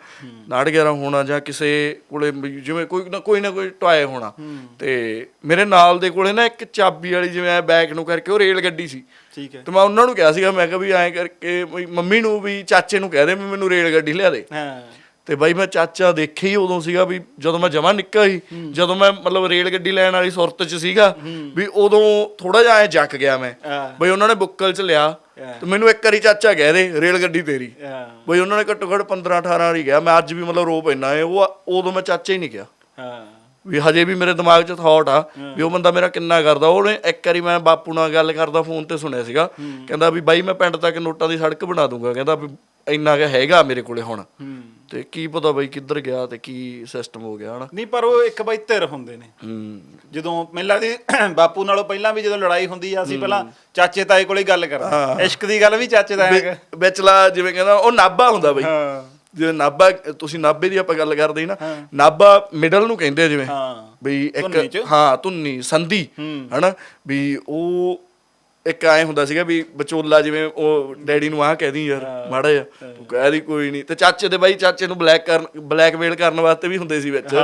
Speaker 1: ਨਾਟ ਗਿਆਰਾਂ ਹੋਣਾ ਜਾਂ ਕਿਸੇ ਕੋਲੇ ਜਿਵੇਂ ਕੋਈ ਨਾ ਕੋਈ ਨਾ ਕੋਈ ਟਾਏ ਹੋਣਾ। ਤੇ ਮੇਰੇ ਨਾਲ ਦੇ ਕੋਲੇ ਨਾ ਇੱਕ ਚਾਬੀ ਵਾਲੀ ਜਿਵੇਂ ਐ ਬੈਕ ਨੂੰ ਕਰਕੇ ਉਹ ਰੇਲ ਗੱਡੀ ਸੀ।
Speaker 2: ਠੀਕ ਹੈ।
Speaker 1: ਤੇ ਮੈਂ ਉਹਨਾਂ ਨੂੰ ਕਿਹਾ ਸੀਗਾ ਮੈਂ ਕਿਹਾ ਵੀ ਐਂ ਕਰਕੇ ਮੰਮੀ ਨੂੰ ਵੀ ਚਾਚੇ ਨੂੰ ਕਹਿ ਦੇ ਮੈਨੂੰ ਰੇਲ ਗੱਡੀ ਲਿਆ ਦੇ।
Speaker 2: ਹਾਂ।
Speaker 1: ਤੇ ਬਾਈ ਮੈਂ ਚਾਚਾ ਦੇਖਿਆ ਹੀ ਉਦੋਂ ਸੀਗਾ ਵੀ ਜਦੋਂ ਮੈਂ ਜਮਾ ਨਿੱਕਾ ਸੀ ਜਦੋਂ ਮੈਂ ਮਤਲਬ ਰੇਲ ਗੱਡੀ ਲੈਣ ਵਾਲੀ ਸੁਰਤ 'ਚ ਸੀਗਾ ਵੀ ਉਦੋਂ ਥੋੜਾ ਜਿਹਾ ਐ ਜੱਕ ਗਿਆ ਮੈਂ। ਬਈ ਉਹਨਾਂ ਨੇ ਬੁੱਕਲ 'ਚ ਲਿਆ। ਤੇ ਮੈਨੂੰ ਇੱਕ ਵਾਰੀ ਚਾਚਾ ਕਹਿ ਦੇ ਰੇਲ ਗੱਡੀ ਤੇਰੀ।
Speaker 2: ਹਾਂ
Speaker 1: ਬਈ ਉਹਨਾਂ ਨੇ ਘੱਟੋ ਘੱਟ 15 18 ਵਾਰੀ ਗਿਆ ਮੈਂ ਅੱਜ ਵੀ ਮਤਲਬ ਰੋ ਪੈਣਾ ਏ। ਉਹ ਉਦੋਂ ਮੈਂ ਚਾਚਾ ਹੀ ਨਹੀਂ ਗਿਆ
Speaker 2: ਹਾਂ
Speaker 1: ਵੀ ਹਜੇ ਵੀ ਮੇਰੇ ਦਿਮਾਗ 'ਚ ਥਾਟ ਆ ਵੀ ਉਹ ਬੰਦਾ ਮੇਰਾ ਕਿੰਨਾ ਕਰਦਾ। ਉਹਨੇ ਇੱਕ ਵਾਰੀ ਮੈਂ ਬਾਪੂ ਨਾਲ ਗੱਲ ਕਰਦਾ ਫੋਨ ਤੇ ਸੁਣਿਆ ਸੀਗਾ। ਕਹਿੰਦਾ ਵੀ ਬਾਈ ਮੈਂ ਪਿੰਡ ਤੱਕ ਨੋਟਾਂ ਦੀ ਸੜਕ ਬਣਾ ਦੂੰਗਾ। ਕਹਿੰਦਾ ਵੀ ਇੰਨਾ ਕੁ ਹੈਗਾ ਮੇਰੇ ਕੋਲੇ ਹੁਣ। ਤੇ ਕੀ ਪਤਾ ਬਾਈ ਕਿੱਧਰ ਗਿਆ ਤੇ ਕੀ ਸਿਸਟਮ ਹੋ ਗਿਆ ਹਨਾ?
Speaker 2: ਨਹੀਂ ਪਰ ਉਹ ਇੱਕ ਬਾਈ ਧਿਰ ਹੁੰਦੇ ਨੇ।
Speaker 1: ਹੂੰ।
Speaker 2: ਜਦੋਂ ਮੈਨੂੰ ਲੱਗਦੀ ਬਾਪੂ ਨਾਲੋਂ ਪਹਿਲਾਂ ਵੀ ਜਦੋਂ ਲੜਾਈ ਹੁੰਦੀ ਆ ਅਸੀਂ ਪਹਿਲਾਂ ਚਾਚੇ ਤਾਏ ਕੋਲੇ ਗੱਲ ਕਰਦੇ ਇਸ਼ਕ ਦੀ ਗੱਲ ਵੀ ਚਾਚੇ ਤਾਏ ਨਾਲ
Speaker 1: ਵਿਚਲਾ ਜਿਵੇਂ ਕਹਿੰਦਾ ਉਹ ਨਾਭਾ ਹੁੰਦਾ ਬਾਈ।
Speaker 2: ਹਾਂ।
Speaker 1: ਜਿਵੇਂ ਨਾਭਾ ਤੁਸੀਂ ਨਾਭੇ ਦੀ ਆਪਾਂ ਗੱਲ ਕਰਦੇ ਨਾ ਨਾਭਾ ਮਿਡਲ ਨੂੰ ਕਹਿੰਦੇ ਆ ਜਿਵੇਂ।
Speaker 2: ਹਾਂ। ਧੁੰਨੀ
Speaker 1: ਇੱਕ? ਹਾਂ ਧੁੰਨੀ ਸੰਧੀ ਹਨਾ? ਵੀ ਉਹ ਇੱਕ ਐ ਹੁੰਦਾ ਸੀਗਾ ਵੀ ਵਿਚੋਲਾ ਜਿਵੇਂ ਉਹ ਡੈਡੀ ਨੂੰ ਆਹ ਕਹਿਦੀ ਯਾਰ ਮਾੜਾ ਜਿਹਾ। ਤੂੰ ਕਹਿ ਦੀ ਕੋਈ ਨਹੀਂ ਤੇ ਚਾਚੇ ਦੇ ਬਾਈ ਚਾਚੇ ਨੂੰ ਬਲੈਕ ਕਰਨ ਬਲੈਕਮੇਲ ਕਰਨ ਵਾਸਤੇ ਵੀ ਹੁੰਦੇ ਸੀ ਵਿੱਚ।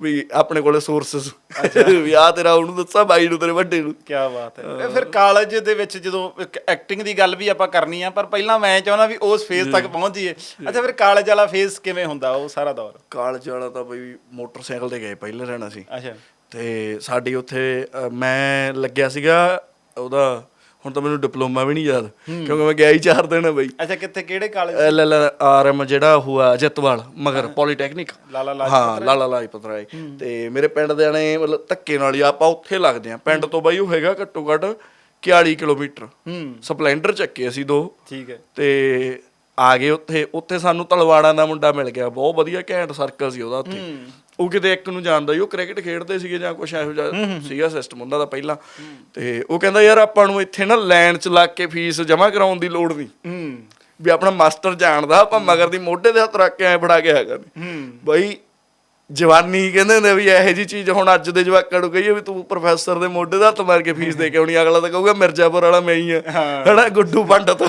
Speaker 1: ਵੀ ਆਪਣੇ ਕੋਲੇ ਸੋਰਸਸ ਵੀ ਆ ਤੇਰਾ ਉਹਨੂੰ ਦੱਸਾਂ ਬਾਈ ਨੂੰ ਤੇਰੇ ਵੱਡੇ ਨੂੰ।
Speaker 2: ਕੀ ਬਾਤ ਹੈ। ਫਿਰ ਕਾਲਜ ਦੇ ਵਿੱਚ ਜਦੋਂ ਐਕਟਿੰਗ ਦੀ ਗੱਲ ਵੀ ਆਪਾਂ ਕਰਨੀ ਆ ਪਰ ਪਹਿਲਾਂ ਮੈਂ ਚਾਹੁੰਦਾ ਵੀ ਉਸ ਫੇਜ਼ ਤੱਕ ਪਹੁੰਚ ਜਾਈਏ। ਅੱਛਾ ਫਿਰ ਕਾਲਜ ਵਾਲਾ ਫੇਜ਼ ਕਿਵੇਂ ਹੁੰਦਾ ਉਹ ਸਾਰਾ ਦੌਰ?
Speaker 1: ਕਾਲਜ ਵਾਲਾ ਤਾਂ ਬਈ ਮੋਟਰਸਾਈਕਲ ਤੇ ਗਏ ਪਹਿਲੇ ਰਹਿਣਾ ਸੀ।
Speaker 2: ਅੱਛਾ।
Speaker 1: ਤੇ ਸਾਡੀ ਉੱਥੇ ਮੈਂ ਲੱਗਿਆ ਸੀਗਾ ਉਹਦਾ ਹੁਣ ਤਾਂ ਮੈਨੂੰ ਡਿਪਲੋਮਾ ਵੀ ਨਹੀਂ ਯਾਦ ਕਿਉਂਕਿ ਮੈਂ ਗਿਆ ਹੀ 4 ਦਿਨ ਬਈ।
Speaker 2: ਅੱਛਾ ਕਿੱਥੇ ਕਿਹੜੇ college
Speaker 1: L L R M ਜਿਹੜਾ ਹੁਆ ਜਤਵਾਲ ਮਗਰ ਪੋਲੀਟੈਕਨਿਕ।
Speaker 2: ਲਾਲਾ
Speaker 1: ਹਾਂ ਲਾਲਾ ਲਾਜਪਤ ਰਾਏ ਤੇ ਮੇਰੇ ਪਿੰਡ ਦੇ ਨੇ ਮਤਲਬ ਧੱਕੇ ਨਾਲ ਹੀ ਆਪਾਂ ਉੱਥੇ ਲੱਗਦੇ ਆ ਪਿੰਡ ਤੋਂ ਬਾਈ ਉਹ ਹੈਗਾ ਘੱਟੋ ਘੱਟ 41 ਕਿਲੋਮੀਟਰ।
Speaker 2: ਹੂੰ।
Speaker 1: ਸਪਲੈਂਡਰ ਚੱਕੇ ਅਸੀਂ ਦੋ।
Speaker 2: ਠੀਕ ਹੈ।
Speaker 1: ਤੇ ਆ ਗਏ ਉੱਥੇ। ਉੱਥੇ ਸਾਨੂੰ ਤਲਵਾੜਾਂ ਦਾ ਮੁੰਡਾ ਮਿਲ ਗਿਆ। ਬਹੁਤ ਵਧੀਆ ਘੈਂਟ ਸਰਕਲ ਸੀ ਉਹਦਾ ਉੱਥੇ। ਉਹ ਕਿਤੇ ਇੱਕ ਨੂੰ ਜਾਣਦਾ ਸੀ ਉਹ ਕ੍ਰਿਕਟ ਖੇਡਦੇ ਸੀਗੇ ਜਾਂ ਕੁਛ ਇਹੋ ਜਿਹਾ ਸੀਗਾ ਸਿਸਟਮ ਉਹਨਾਂ ਦਾ ਪਹਿਲਾਂ। ਤੇ ਉਹ ਕਹਿੰਦਾ ਯਾਰ ਆਪਾਂ ਨੂੰ ਇੱਥੇ ਨਾ ਲਾਈਨ 'ਚ ਲੱਗ ਕੇ ਫੀਸ ਜਮ੍ਹਾਂ ਕਰਾਉਣ ਦੀ ਲੋੜ ਨਹੀਂ।
Speaker 2: ਹੂੰ।
Speaker 1: ਵੀ ਆਪਣਾ ਮਾਸਟਰ ਜਾਣਦਾ ਆਪਾਂ ਮਗਰ ਦੀ ਮੋਢੇ ਦੇ ਹੱਥ ਰੱਖ ਕੇ ਐ ਫੜਾ ਕੇ ਆਇਆ
Speaker 2: ਹੂੰ।
Speaker 1: ਬਈ ਜਵਾਨੀ ਕਹਿੰਦੇ ਹੁੰਦੇ ਵੀ ਇਹੋ ਜੀ ਚੀਜ਼ ਹੁਣ ਅੱਜ ਦੇ ਜਵਾਕਾਂ ਨੂੰ ਕਹੀਏ ਵੀ ਤੂੰ ਪ੍ਰੋਫੈਸਰ ਦੇ ਮੋਢੇ ਦਾ ਹੱਥ ਮਾਰ ਕੇ ਫੀਸ ਦੇ ਕੇ ਆਉਣੀ ਅਗਲਾ ਤਾਂ ਕਹੂਗਾ ਮਿਰਜ਼ਾਪੁਰ ਵਾਲਾ ਮੈਂ ਹੀ ਆ। ਹਨਾ ਗੁੱਡੂ ਪੰਡਤ।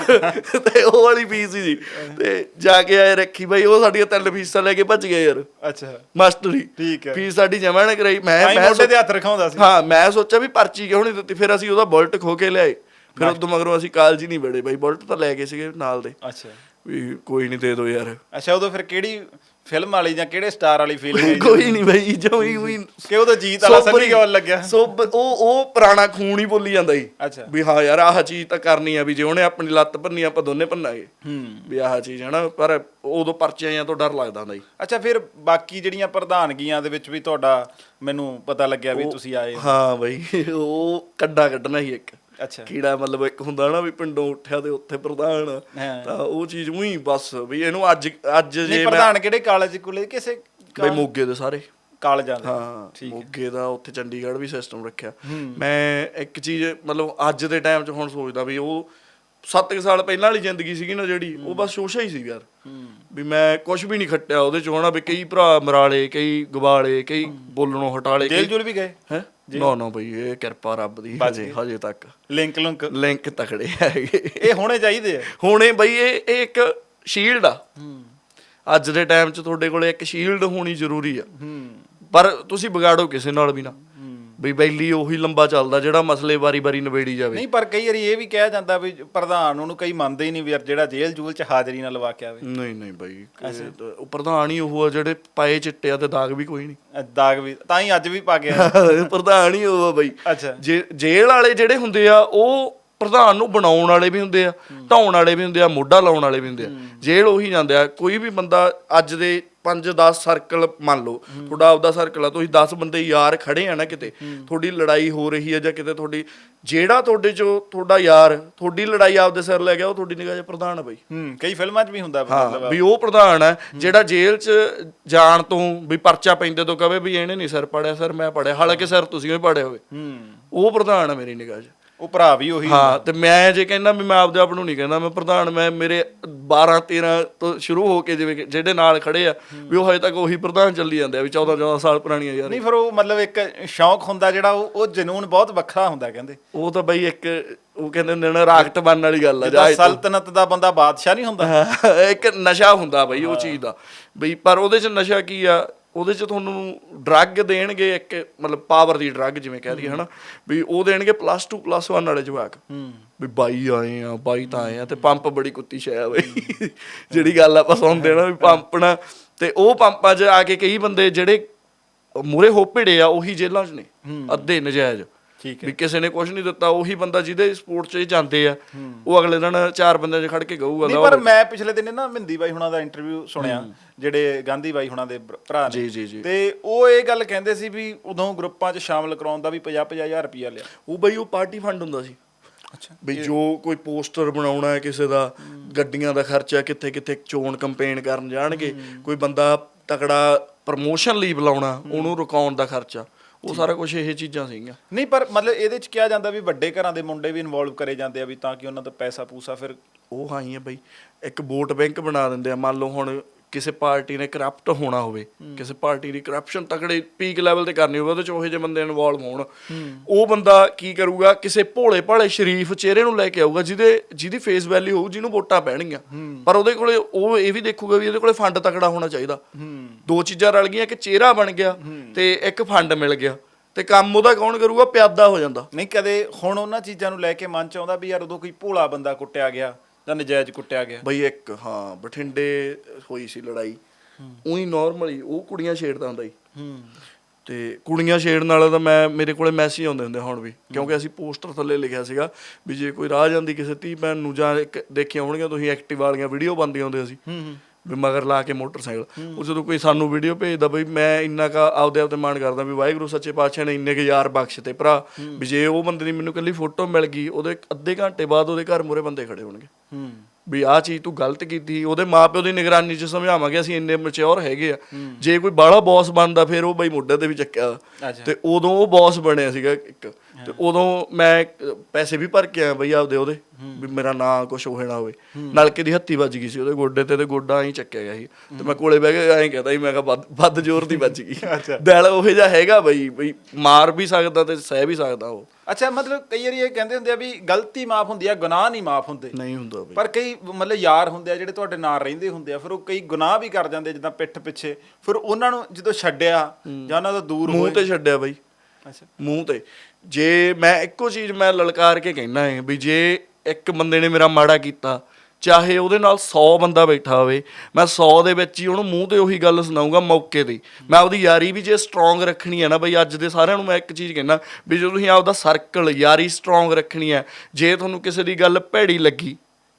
Speaker 1: ਤੇ ਉਹ ਵਾਲੀ ਫੀਸ ਸੀ। ਤੇ ਜਾ ਕੇ ਆਏ ਰੱਖੀ ਬਈ ਉਹ ਸਾਡੀਆਂ ਤਿੰਨ ਫੀਸਾਂ ਲੈ ਕੇ ਭੱਜ ਗਏ ਯਾਰ।
Speaker 2: ਅੱਛਾ।
Speaker 1: ਮਾਸਟਰੀ।
Speaker 2: ਠੀਕ ਹੈ।
Speaker 1: ਫੀਸ ਸਾਡੀ ਜਮ੍ਹਾਂ ਨਾ ਕਰਾਈ। ਮੈਂ ਮੈਂ
Speaker 2: ਮੋਢੇ ਤੇ ਹੱਥ ਰਖਾਉਂਦਾ ਸੀ।
Speaker 1: ਹਾਂ ਮੈਂ ਸੋਚਿਆ ਵੀ ਪਰਚੀ ਕਿਉਂ ਨਹੀਂ ਦਿੱਤੀ? ਫਿਰ ਅਸੀਂ ਉਹਦਾ ਬੁਲਟ ਖੋ ਕੇ ਲਿਆਏ। ਫਿਰ ਉਦੋਂ ਮਗਰੋਂ ਅਸੀਂ ਕਾਲਜ ਹੀ ਨਹੀਂ ਬੜੇ ਬਈ। ਬੁਲਟ ਤਾਂ ਲੈ ਗਏ ਸੀਗੇ ਨਾਲ ਦੇ।
Speaker 2: ਅੱਛਾ।
Speaker 1: ਵੀ ਕੋਈ ਨਹੀਂ ਦੇ ਦੋ ਯਾਰ।
Speaker 2: ਅੱਛਾ ਉਦੋਂ ਫਿਰ ਕਿਹੜੀ ਫਿਲਮ ਵਾਲੀ ਜਾਂ ਕਿਹੜੇ ਸਟਾਰ ਵਾਲੀ ਫੀਲਿੰਗ
Speaker 1: ਕੋਈ ਨਹੀਂ ਬਈ ਜਮੀ ਹੋਈ
Speaker 2: ਕਿ ਉਦੋਂ ਜੀਤ ਵਾਲਾ ਸੰਨੀ ਕਿਉਂ ਲੱਗਿਆ।
Speaker 1: ਸੋ ਬ- ਉਹ ਉਹ ਪੁਰਾਣਾ ਖੂਨ ਹੀ ਬੋਲੀ ਜਾਂਦਾ ਸੀ
Speaker 2: ਅੱਛਾ।
Speaker 1: ਵੀ ਹਾਂ ਯਾਰ ਆਹ ਚੀਜ਼ ਤਾਂ ਕਰਨੀ ਆ ਵੀ ਜੇ ਉਹਨੇ ਆਪਣੀ ਲੱਤ ਭੰਨੀ ਆਪਾਂ ਦੋਨੇ ਭੰਨਾਂਗੇ।
Speaker 2: ਹੂੰ।
Speaker 1: ਵੀ ਆਹ ਚੀਜ਼ ਹੈ ਨਾ ਪਰ ਉਦੋਂ ਪਰਚਿਆਂ ਤੋਂ ਡਰ ਲੱਗਦਾ ਹੁੰਦਾ ਸੀ
Speaker 2: ਅੱਛਾ ਫਿਰ ਬਾਕੀ ਜਿਹੜੀਆਂ ਪ੍ਰਧਾਨਗੀਆਂ ਦੇ ਵਿੱਚ ਵੀ ਤੁਹਾਡਾ ਮੈਨੂੰ ਪਤਾ ਲੱਗਿਆ ਵੀ ਤੁਸੀਂ ਆਏ ਹੋ।
Speaker 1: ਹਾਂ ਬਈ ਉਹ ਕੱਡਾ ਕੱਢਣਾ ਸੀ ਇੱਕ।
Speaker 2: ਅੱਛਾ।
Speaker 1: ਕੀੜਾ ਮਤਲਬ ਇੱਕ ਹੁੰਦਾ ਨਾ ਵੀ ਪਿੰਡੋਂ ਉੱਠਿਆ ਤੇ ਉੱਥੇ ਪ੍ਰਧਾਨ। ਤਾਂ ਉਹ ਚੀਜ਼ ਉਹੀ ਬਸ ਵੀ ਇਹਨੂੰ ਅੱਜ ਅੱਜ ਜੇ ਮੈਂ
Speaker 2: ਪ੍ਰਧਾਨ ਕਿਹੜੇ ਕਾਲਜ ਕੋਲੇ ਕਿਸੇ
Speaker 1: ਬਈ ਮੋਗੇ ਦੇ ਸਾਰੇ।
Speaker 2: ਕਾਲਜਾਂ ਦੇ।
Speaker 1: ਹਾਂ
Speaker 2: ਠੀਕ
Speaker 1: ਮੋਗੇ ਦਾ ਉੱਥੇ ਚੰਡੀਗੜ੍ਹ ਵੀ ਸਿਸਟਮ ਰੱਖਿਆ। ਮੈਂ ਇੱਕ ਚੀਜ਼ ਮਤਲਬ ਅੱਜ ਦੇ ਟਾਈਮ 'ਚ ਹੁਣ ਸੋਚਦਾ ਵੀ ਉਹ 7 ਸਾਲ ਪਹਿਲਾਂ ਵਾਲੀ ਜ਼ਿੰਦਗੀ ਸੀਗੀ ਨਾ ਜਿਹੜੀ ਉਹ ਬਸ ਸ਼ੋਸ਼ਾ ਹੀ ਸੀ ਯਾਰ। ਵੀ ਮੈਂ ਕੁਝ ਵੀ ਨਹੀਂ ਖੱਟਿਆ ਉਹਦੇ 'ਚ ਹੋਣਾ ਵੀ ਕਈ ਭਰਾ ਮਰਾਲੇ ਕਈ ਗਵਾਲੇ ਕਈ ਬੋਲਣੋਂ ਹਟਾਲੇ
Speaker 2: ਜੇਲ੍ਹ ਜੁਲ ਵੀ ਗਏ?
Speaker 1: ਹੈ? ਨਾ ਨਾ ਬਈ ਇਹ ਕਿਰਪਾ ਰੱਬ ਦੀ ਹਜੇ ਹਜੇ ਤੱਕ।
Speaker 2: ਲਿੰਕ ਲੁੰਕ।
Speaker 1: ਲਿੰਕ ਤਕੜੇ ਹੈਗੇ।
Speaker 2: ਇਹ ਹੋਣੇ ਚਾਹੀਦੇ ਆ?
Speaker 1: ਹੁਣੇ ਬਈ ਇਹ ਇਹ ਇੱਕ ਸ਼ੀਲਡ ਆ। ਅੱਜ ਦੇ ਟਾਈਮ 'ਚ ਤੁਹਾਡੇ ਕੋਲੇ ਇੱਕ ਸ਼ੀਲਡ ਹੋਣੀ ਜ਼ਰੂਰੀ ਆ। ਪਰ ਤੁਸੀਂ ਵਿਗਾੜੋ ਕਿਸੇ ਨਾਲ ਵੀ ਨਾ। ਬਈ ਬੈਲੀ ਉਹੀ ਲੰਬਾ ਚੱਲਦਾ ਜਿਹੜਾ ਮਸਲੇ ਵਾਰੀ-ਵਾਰੀ ਨਿਬੇੜੀ ਜਾਵੇ।
Speaker 2: ਨਹੀਂ ਪਰ ਕਈ ਵਾਰੀ ਇਹ ਵੀ ਕਿਹਾ ਜਾਂਦਾ ਵੀ ਪ੍ਰਧਾਨ ਉਹਨੂੰ ਕਈ ਮੰਨਦੇ ਹੀ ਨਹੀਂ ਵੀ ਯਾਰ ਜਿਹੜਾ ਜੇਲ੍ਹ ਜੂਲ ਚ ਹਾਜ਼ਰੀ ਨਾ ਲਵਾ ਕੇ ਆਵੇ।
Speaker 1: ਨਹੀਂ ਨਹੀਂ ਬਾਈ ਉਹ ਪ੍ਰਧਾਨ ਹੀ ਉਹ ਆ ਜਿਹੜੇ ਪਾਏ ਚਿੱਟੇ ਆ ਤੇ ਦਾਗ ਵੀ ਕੋਈ ਨਹੀਂ।
Speaker 2: ਦਾਗ ਵੀ ਤਾਂ ਹੀ ਅੱਜ ਵੀ ਪਾ ਗਿਆ
Speaker 1: ਪ੍ਰਧਾਨ ਹੀ ਉਹ ਆ ਬਾਈ।
Speaker 2: ਅੱਛਾ।
Speaker 1: ਜੇਲ੍ਹ ਵਾਲੇ ਜਿਹੜੇ ਹੁੰਦੇ ਆ ਉਹ ਪ੍ਰਧਾਨ ਨੂੰ ਬਣਾਉਣ ਵਾਲੇ ਵੀ ਹੁੰਦੇ ਆ ਢਾਉਣ ਵਾਲੇ ਵੀ ਹੁੰਦੇ ਆ ਮੋਢਾ ਲਾਉਣ ਵਾਲੇ ਵੀ ਹੁੰਦੇ ਆ। ਜੇਲ੍ਹ ਉਹੀ ਜਾਂਦੇ ਆ ਕੋਈ ਵੀ ਬੰਦਾ ਅੱਜ ਦੇ 5 10 ਸਰਕਲ ਮੰਨ ਲਓ। ਤੁਹਾਡਾ ਆਪਦਾ ਸਰਕਲ ਆ ਤੁਸੀਂ 10 ਬੰਦੇ ਯਾਰ ਖੜੇ ਆ ਨਾ ਕਿਤੇ ਤੁਹਾਡੀ ਲੜਾਈ ਹੋ ਰਹੀ ਹੈ ਜਾਂ ਕਿਤੇ ਤੁਹਾਡੀ ਜਿਹੜਾ ਤੁਹਾਡੇ ਚੋਂ ਤੁਹਾਡਾ ਯਾਰ ਤੁਹਾਡੀ ਲੜਾਈ ਆਪਦੇ ਸਿਰ ਲੈ ਗਿਆ ਉਹ ਤੁਹਾਡੀ ਨਿਗਾਹ 'ਚ ਪ੍ਰਧਾਨ ਆ ਬਈ।
Speaker 2: ਹੂੰ ਕਈ ਫਿਲਮਾਂ 'ਚ ਵੀ ਹੁੰਦਾ
Speaker 1: ਹਾਂ ਵੀ ਉਹ ਪ੍ਰਧਾਨ ਹੈ ਜਿਹੜਾ ਜੇਲ੍ਹ 'ਚ ਜਾਣ ਤੋਂ ਵੀ ਪਰਚਾ ਪੈਂਦੇ ਤੋਂ ਕਵੇ ਵੀ ਇਹਨੇ ਨਹੀਂ ਸਰ ਪੜਿਆ ਸਰ ਮੈਂ ਪੜਿਆ ਹਾਲਾਂਕਿ ਸਰ ਤੁਸੀਂ ਵੀ ਪੜਿਆ ਹੋਵੇ।
Speaker 2: ਹੂੰ।
Speaker 1: ਉਹ ਪ੍ਰਧਾਨ ਹੈ ਮੇਰੀ ਨਿਗਾਹ 'ਚ।
Speaker 2: ਉਹ ਭਰਾ ਵੀ ਉਹੀ
Speaker 1: ਹਾਂ ਤੇ ਮੈਂ ਜੇ ਕਹਿੰਦਾ ਵੀ ਮੈਂ ਆਪਦੇ ਆਪ ਨੂੰ ਨਹੀਂ ਕਹਿੰਦਾ ਮੈਂ ਪ੍ਰਧਾਨ ਮੈਂ ਮੇਰੇ 12 13 ਤੋਂ ਸ਼ੁਰੂ ਹੋ ਕੇ ਜਿਵੇਂ ਕਿ ਜਿਹੜੇ ਨਾਲ ਖੜੇ ਆ ਵੀ ਉਹ ਹਜੇ ਤੱਕ ਉਹੀ ਪ੍ਰਧਾਨ ਚੱਲੀ ਜਾਂਦੇ ਆ ਵੀ 14 14 ਸਾਲ ਪੁਰਾਣੀਆਂ ਯਾਰ।
Speaker 2: ਨਹੀਂ ਫਿਰ ਉਹ ਮਤਲਬ ਇੱਕ ਸ਼ੌਂਕ ਹੁੰਦਾ ਜਿਹੜਾ ਉਹ ਉਹ ਜਨੂਨ ਬਹੁਤ ਵੱਖਰਾ ਹੁੰਦਾ ਕਹਿੰਦੇ।
Speaker 1: ਉਹ ਤਾਂ ਬਈ ਇੱਕ ਉਹ ਕਹਿੰਦੇ ਹੁੰਦੇ ਨੇ ਰਾਕਟ ਬਣਨ ਵਾਲੀ ਗੱਲ ਆ ਜਾਂ
Speaker 2: ਸਲਤਨਤ ਦਾ ਬੰਦਾ ਬਾਦਸ਼ਾਹ ਨਹੀਂ ਹੁੰਦਾ।
Speaker 1: ਇੱਕ ਨਸ਼ਾ ਹੁੰਦਾ ਬਈ ਉਹ ਚੀਜ਼ ਦਾ। ਬਈ ਪਰ ਉਹਦੇ ਚ ਨਸ਼ਾ ਕੀ ਆ? ਉਹਦੇ ਚ ਤੁਹਾਨੂੰ ਡਰੱਗ ਦੇਣਗੇ ਇੱਕ ਮਤਲਬ ਪਾਵਰ ਦੀ ਡਰੱਗ ਜਿਵੇਂ ਕਹਿ ਦਈਏ ਹਨਾ? ਵੀ ਉਹ ਦੇਣਗੇ ਪਲੱਸ 2 ਪਲੱਸ 1 ਵਾਲੇ ਜਵਾਕ। ਵੀ ਬਾਈ ਆਏ ਆ ਬਾਈ ਤਾਂ ਆਏ ਆ ਤੇ ਪੰਪ ਬੜੀ ਕੁੱਤੀ ਸ਼ੈ ਆ ਬਈ। ਜਿਹੜੀ ਗੱਲ ਆਪਾਂ ਸੁਣਦੇ ਆ ਨਾ ਵੀ ਪੰਪ ਨਾ ਤੇ ਉਹ ਪੰਪਾਂ 'ਚ ਆ ਕੇ ਕਈ ਬੰਦੇ ਜਿਹੜੇ ਮੂਰੇ ਹੋ ਭਿੜੇ ਆ ਉਹੀ ਜੇਲ੍ਹਾਂ 'ਚ ਨੇ। ਅੱਧੇ ਨਜਾਇਜ਼। ਵੀ ਕਿਸੇ ਨੇ ਕੁਝ ਨਹੀਂ ਦਿੱਤਾ ਉਹੀ ਬੰਦਾ ਜਿਹਦੇ ਸਪੋਰਟ 'ਚ ਜਾਂਦੇ ਆ ਉਹ ਅਗਲੇ ਦਿਨ ਚਾਰ ਬੰਦਿਆਂ 'ਚ ਖੜ ਕੇ ਗਊਗਾ
Speaker 2: ਨਹੀਂ ਪਰ ਮੈਂ ਪਿਛਲੇ ਦਿਨ ਨਾ ਮਿੰਦੀ ਬਾਈ ਹੁਣਾਂ ਦਾ ਇੰਟਰਵਿਊ ਸੁਣਿਆ ਜਿਹੜੇ ਗਾਂਧੀ ਬਾਈ ਹੁਣਾਂ ਦੇ ਭਰ- ਨੇ।
Speaker 1: ਜੀ, ਜੀ, ਜੀ।
Speaker 2: ਤੇ ਉਹ ਇਹ ਗੱਲ ਕਹਿੰਦੇ ਸੀ ਵੀ ਉਦੋਂ ਗਰੁੱਪਾਂ 'ਚ ਸ਼ਾਮਲ ਕਰਾਉਣ ਦਾ ਵੀ 50 50000 ਰੁਪਇਆ ਲਿਆ।
Speaker 1: ਉਹ ਬਈ ਉਹ ਪਾਰਟੀ ਫੰਡ ਹੁੰਦਾ ਸੀ।
Speaker 2: ਅੱਛਾ।
Speaker 1: ਬਈ ਜੋ ਕੋਈ ਪੋਸਟਰ ਬਣਾਉਣਾ ਹੈ ਕਿਸੇ ਦਾ ਗੱਡੀਆਂ ਦਾ ਖਰਚਾ ਕਿੱਥੇ ਕਿੱਥੇ ਚੋਣ ਕੰਪੇਨ ਕਰਨ ਜਾਣਗੇ ਕੋਈ ਬੰਦਾ ਤਕੜਾ ਪ੍ਰਮੋਸ਼ਨ ਲਈ ਬੁਲਾਉਣਾ ਉਹਨੂੰ ਰੁਕਾਉਣ ਦਾ ਖਰਚਾ। ਉਹ ਸਾਰਾ ਕੁਝ ਇਹ ਚੀਜ਼ਾਂ ਸੀਗੀਆਂ।
Speaker 2: ਨਹੀਂ ਪਰ ਮਤਲਬ ਇਹਦੇ 'ਚ ਕਿਹਾ ਜਾਂਦਾ ਵੀ ਵੱਡੇ ਘਰਾਂ ਦੇ ਮੁੰਡੇ ਵੀ ਇਨਵੋਲਵ ਕਰੇ ਜਾਂਦੇ ਆ ਵੀ ਤਾਂ ਕਿ ਉਹਨਾਂ ਤੋਂ ਪੈਸਾ ਪੂਸਾ ਫਿਰ
Speaker 1: ਉਹ ਹਾਂ ਹੀ ਆ ਬਈ। ਇੱਕ ਵੋਟ ਬੈਂਕ ਬਣਾ ਦਿੰਦੇ ਆ। ਮੰਨ ਲਓ ਹੁਣ ਕਿਸੇ ਪਾਰਟੀ ਨੇ ਕਰਪਟ ਹੋਣਾ ਹੋਵੇ, ਕਿਸੇ ਪਾਰਟੀ ਦੀ ਕਰਪਸ਼ਨ ਤਕੜੇ ਪੀਕ ਲੈਵਲ ਤੇ ਕਰਨੀ ਹੋਵੇ, ਉਹਦੇ ਚ ਉਹੋ ਜਿਹੇ ਬੰਦੇ ਇਨਵੋਲਵ ਹੋਣ। ਉਹ ਬੰਦਾ ਕੀ ਕਰੂਗਾ? ਕਿਸੇ ਭੋਲੇ ਭਾਲੇ ਸ਼ਰੀਫ ਚਿਹਰੇ ਨੂੰ ਲੈ ਕੇ ਆਊਗਾ, ਜਿਹਦੇ, ਜਿਹਦੀ ਫੇਸ ਵੈਲਿਊ ਹੋਊ, ਜਿਹਨੂੰ ਵੋਟਾਂ ਪੈਣਗੀਆਂ। ਪਰ ਉਹਦੇ ਕੋਲੇ ਉਹ ਇਹ ਵੀ ਦੇਖੂਗਾ ਵੀ ਇਹਦੇ ਕੋਲੇ ਫੰਡ ਤਕੜਾ ਹੋਣਾ ਚਾਹੀਦਾ। ਦੋ ਚੀਜ਼ਾਂ ਰਲ ਗਈਆਂ ਕਿ ਚਿਹਰਾ ਬਣ ਗਿਆ ਤੇ ਇੱਕ ਫੰਡ ਮਿਲ ਗਿਆ। ਤੇ ਕੰਮ ਉਹਦਾ ਕੌਣ ਕਰੂਗਾ? ਪਿਆਦਾ ਹੋ ਜਾਂਦਾ।
Speaker 2: ਨਹੀਂ, ਕਦੇ ਹੁਣ ਉਹਨਾਂ ਚੀਜ਼ਾਂ ਨੂੰ ਲੈ ਕੇ ਮਨ 'ਚ ਆਉਂਦਾ ਵੀ ਯਾਰ ਉਦੋਂ ਕੋਈ ਭੋਲਾ ਬੰਦਾ ਕੁੱਟਿਆ ਗਿਆ। ਜਾਂ ਨਜਾਇਜ਼ ਕੁੱਟਿਆ ਗਿਆ।
Speaker 1: ਬਈ ਇੱਕ ਹਾਂ ਬਠਿੰਡੇ ਹੋਈ ਸੀ ਲੜਾਈ। ਉਹੀ ਨਾਰਮਲੀ ਉਹ ਕੁੜੀਆਂ ਛੇੜਦਾ ਹੁੰਦਾ ਸੀ
Speaker 2: ਹੂੰ।
Speaker 1: ਤੇ ਕੁੜੀਆਂ ਛੇੜਨ ਵਾਲਾ ਤਾਂ ਮੈਂ ਮੇਰੇ ਕੋਲੇ ਮੈਸੇਜ ਆਉਂਦੇ ਹੁੰਦੇ ਹੁਣ ਵੀ। ਕਿਉਂਕਿ ਅਸੀਂ ਪੋਸਟਰ ਥੱਲੇ ਲਿਖਿਆ ਸੀਗਾ ਵੀ ਜੇ ਕੋਈ ਰਾਹ ਜਾਂਦੀ ਕਿਸੇ ਧੀ ਭੈਣ ਨੂੰ ਜਾਂ ਦੇਖਿਆ ਹੋਣਗੀਆਂ ਤੁਸੀਂ ਐਕਟਿਵ ਵਾਲੀਆਂ ਵੀਡੀਓ ਬੰਦੀਆਂ ਹੁੰਦੇ ਅਸੀਂ ਵੀ ਮਗਰ ਲਾ ਕੇ ਮੋਟਰਸਾਈਕਲ। ਉਹ ਜਦੋਂ ਕੋਈ ਸਾਨੂੰ ਵੀਡੀਓ ਭੇਜਦਾ ਬਈ ਮੈਂ ਇੰਨਾ ਕਾ ਆਪਦੇ ਆਪ ਤੇ ਮਾਣ ਕਰਦਾ ਵੀ ਵਾਹਿਗੁਰੂ ਸੱਚੇ ਪਾਤਸ਼ਾਹ ਨੇ ਇੰਨੇ ਕੁ ਯਾਰ ਬਖਸ਼ ਤੇ ਭਰਾ। ਵੀ ਜੇ ਉਹ ਬੰਦੇ ਦੀ ਮੈਨੂੰ ਕੱਲੀ ਫੋਟੋ ਮਿਲ ਗਈ ਉਹਦੇ ਅੱਧੇ ਘੰਟੇ ਬਾਅਦ ਉਹਦੇ ਘਰ ਮੂਰੇ ਬੰਦੇ ਖੜੇ ਹੋਣਗੇ। ਵੀ ਆਹ ਚੀਜ਼ ਤੂੰ ਗਲਤ ਕੀਤੀ ਉਹਦੇ ਮਾਪਿਓ ਦੀ ਨਿਗਰਾਨੀ 'ਚ ਸਮਝਾਵਾਂਗੇ ਅਸੀਂ ਇੰਨੇ ਮੈਚੁਰ ਹੈਗੇ ਆ। ਜੇ ਕੋਈ ਬਾਹਲਾ ਬੌਸ ਬਣਦਾ ਫਿਰ ਉਹ ਬਈ ਮੁੱਢੇ ਤੇ ਵੀ ਚੱਕਿਆ। ਤੇ ਉਦੋਂ ਉਹ ਬੌਸ ਬਣਿਆ ਸੀਗਾ ਇੱਕ। ਤੇ ਉਦੋਂ ਮੈਂ ਪੈਸੇ ਵੀ ਭਰ ਕੇ ਆਇਆ ਬਈ ਆਪਦੇ ਉਹਦੇ ਵੀ ਮੇਰਾ ਨਾਂ ਕੁਝ ਹੋਏ ਨਾ ਹੋਵੇ। ਨਲਕੇ ਦੀ ਹੱਤੀ ਵੱਜ ਗਈ ਸੀ ਉਹਦੇ ਗੋਡੇ ਤੇ ਤੇ ਗੋਡਾ ਐਂ ਚੱਕਿਆ ਗਿਆ ਸੀ। ਤੇ ਮੈਂ ਕੋਲੇ ਬਹਿ ਕੇ ਐਂ ਕਹਦਾ ਸੀ ਮੈਂ ਕਿਹਾ ਵੱਧ ਜ਼ੋਰ ਦੀ ਵੱਜ ਗਈ। ਦਿਲ ਉਹੇ ਜਿਹਾ ਹੈਗਾ ਬਈ ਬਈ ਮਾਰ ਵੀ ਸਕਦਾ ਤੇ ਸਹਿ ਵੀ ਸਕਦਾ ਉਹ।
Speaker 2: ਅੱਛਾ ਮਤਲਬ ਕਈ ਵਾਰੀ ਇਹ ਕਹਿੰਦੇ ਹੁੰਦੇ ਆ ਵੀ ਗਲਤੀ ਮਾਫ ਹੁੰਦੀ ਆ ਗੁਨਾਹ ਨਹੀਂ ਮਾਫ ਹੁੰਦੇ।
Speaker 1: ਨਹੀਂ ਹੁੰਦਾ ਬਈ।
Speaker 2: ਪਰ ਕਈ ਮਤਲਬ ਯਾਰ ਹੁੰਦੇ ਆ ਜਿਹੜੇ ਤੁਹਾਡੇ ਨਾਲ ਰਹਿੰਦੇ ਹੁੰਦੇ ਆ ਫਿਰ ਉਹ ਕਈ ਗੁਨਾਹ ਵੀ ਕਰ ਜਾਂਦੇ ਜਿੱਦਾਂ ਪਿੱਠ ਪਿੱਛੇ। ਫਿਰ ਉਹਨਾਂ ਨੂੰ ਜਦੋਂ ਛੱਡਿਆ ਜਾਂ ਉਹਨਾਂ ਤੋਂ ਦੂਰ
Speaker 1: ਮੂੰਹ
Speaker 2: ਹੋਏ।
Speaker 1: ਤੇ ਛੱਡਿਆ ਬਈ।
Speaker 2: ਅੱਛਾ।
Speaker 1: ਮੂੰਹ ਤੇ। ਜੇ ਮੈਂ ਇੱਕੋ ਚੀਜ਼ ਮੈਂ ਲਲਕਾਰ ਕੇ ਕਹਿਣਾ ਹੈ ਵੀ ਜੇ ਇੱਕ ਬੰਦੇ ਨੇ ਮੇਰਾ ਮਾੜਾ ਕੀਤਾ, ਚਾਹੇ ਉਹਦੇ ਨਾਲ 100 ਬੰਦਾ ਬੈਠਾ ਹੋਵੇ, ਮੈਂ 100 ਦੇ ਵਿੱਚ ਹੀ ਉਹਨੂੰ ਮੂੰਹ ਤੇ ਉਹੀ ਗੱਲ ਸੁਣਾਉਂਗਾ ਮੌਕੇ ਤੇ। ਮੈਂ ਆਪਦੀ ਯਾਰੀ ਵੀ ਜੇ ਸਟਰੋਂਗ ਰੱਖਣੀ ਹੈ ਨਾ ਬਈ, ਅੱਜ ਦੇ ਸਾਰਿਆਂ ਨੂੰ ਮੈਂ ਇੱਕ ਚੀਜ਼ ਕਹਿਣਾ ਵੀ ਜੇ ਤੁਸੀਂ ਆਪਦਾ ਸਰਕਲ ਯਾਰੀ ਸਟਰੋਂਗ ਰੱਖਣੀ ਹੈ, ਜੇ ਤੁਹਾਨੂੰ ਕਿਸੇ ਦੀ ਗੱਲ ਭੈੜੀ ਲੱਗੀ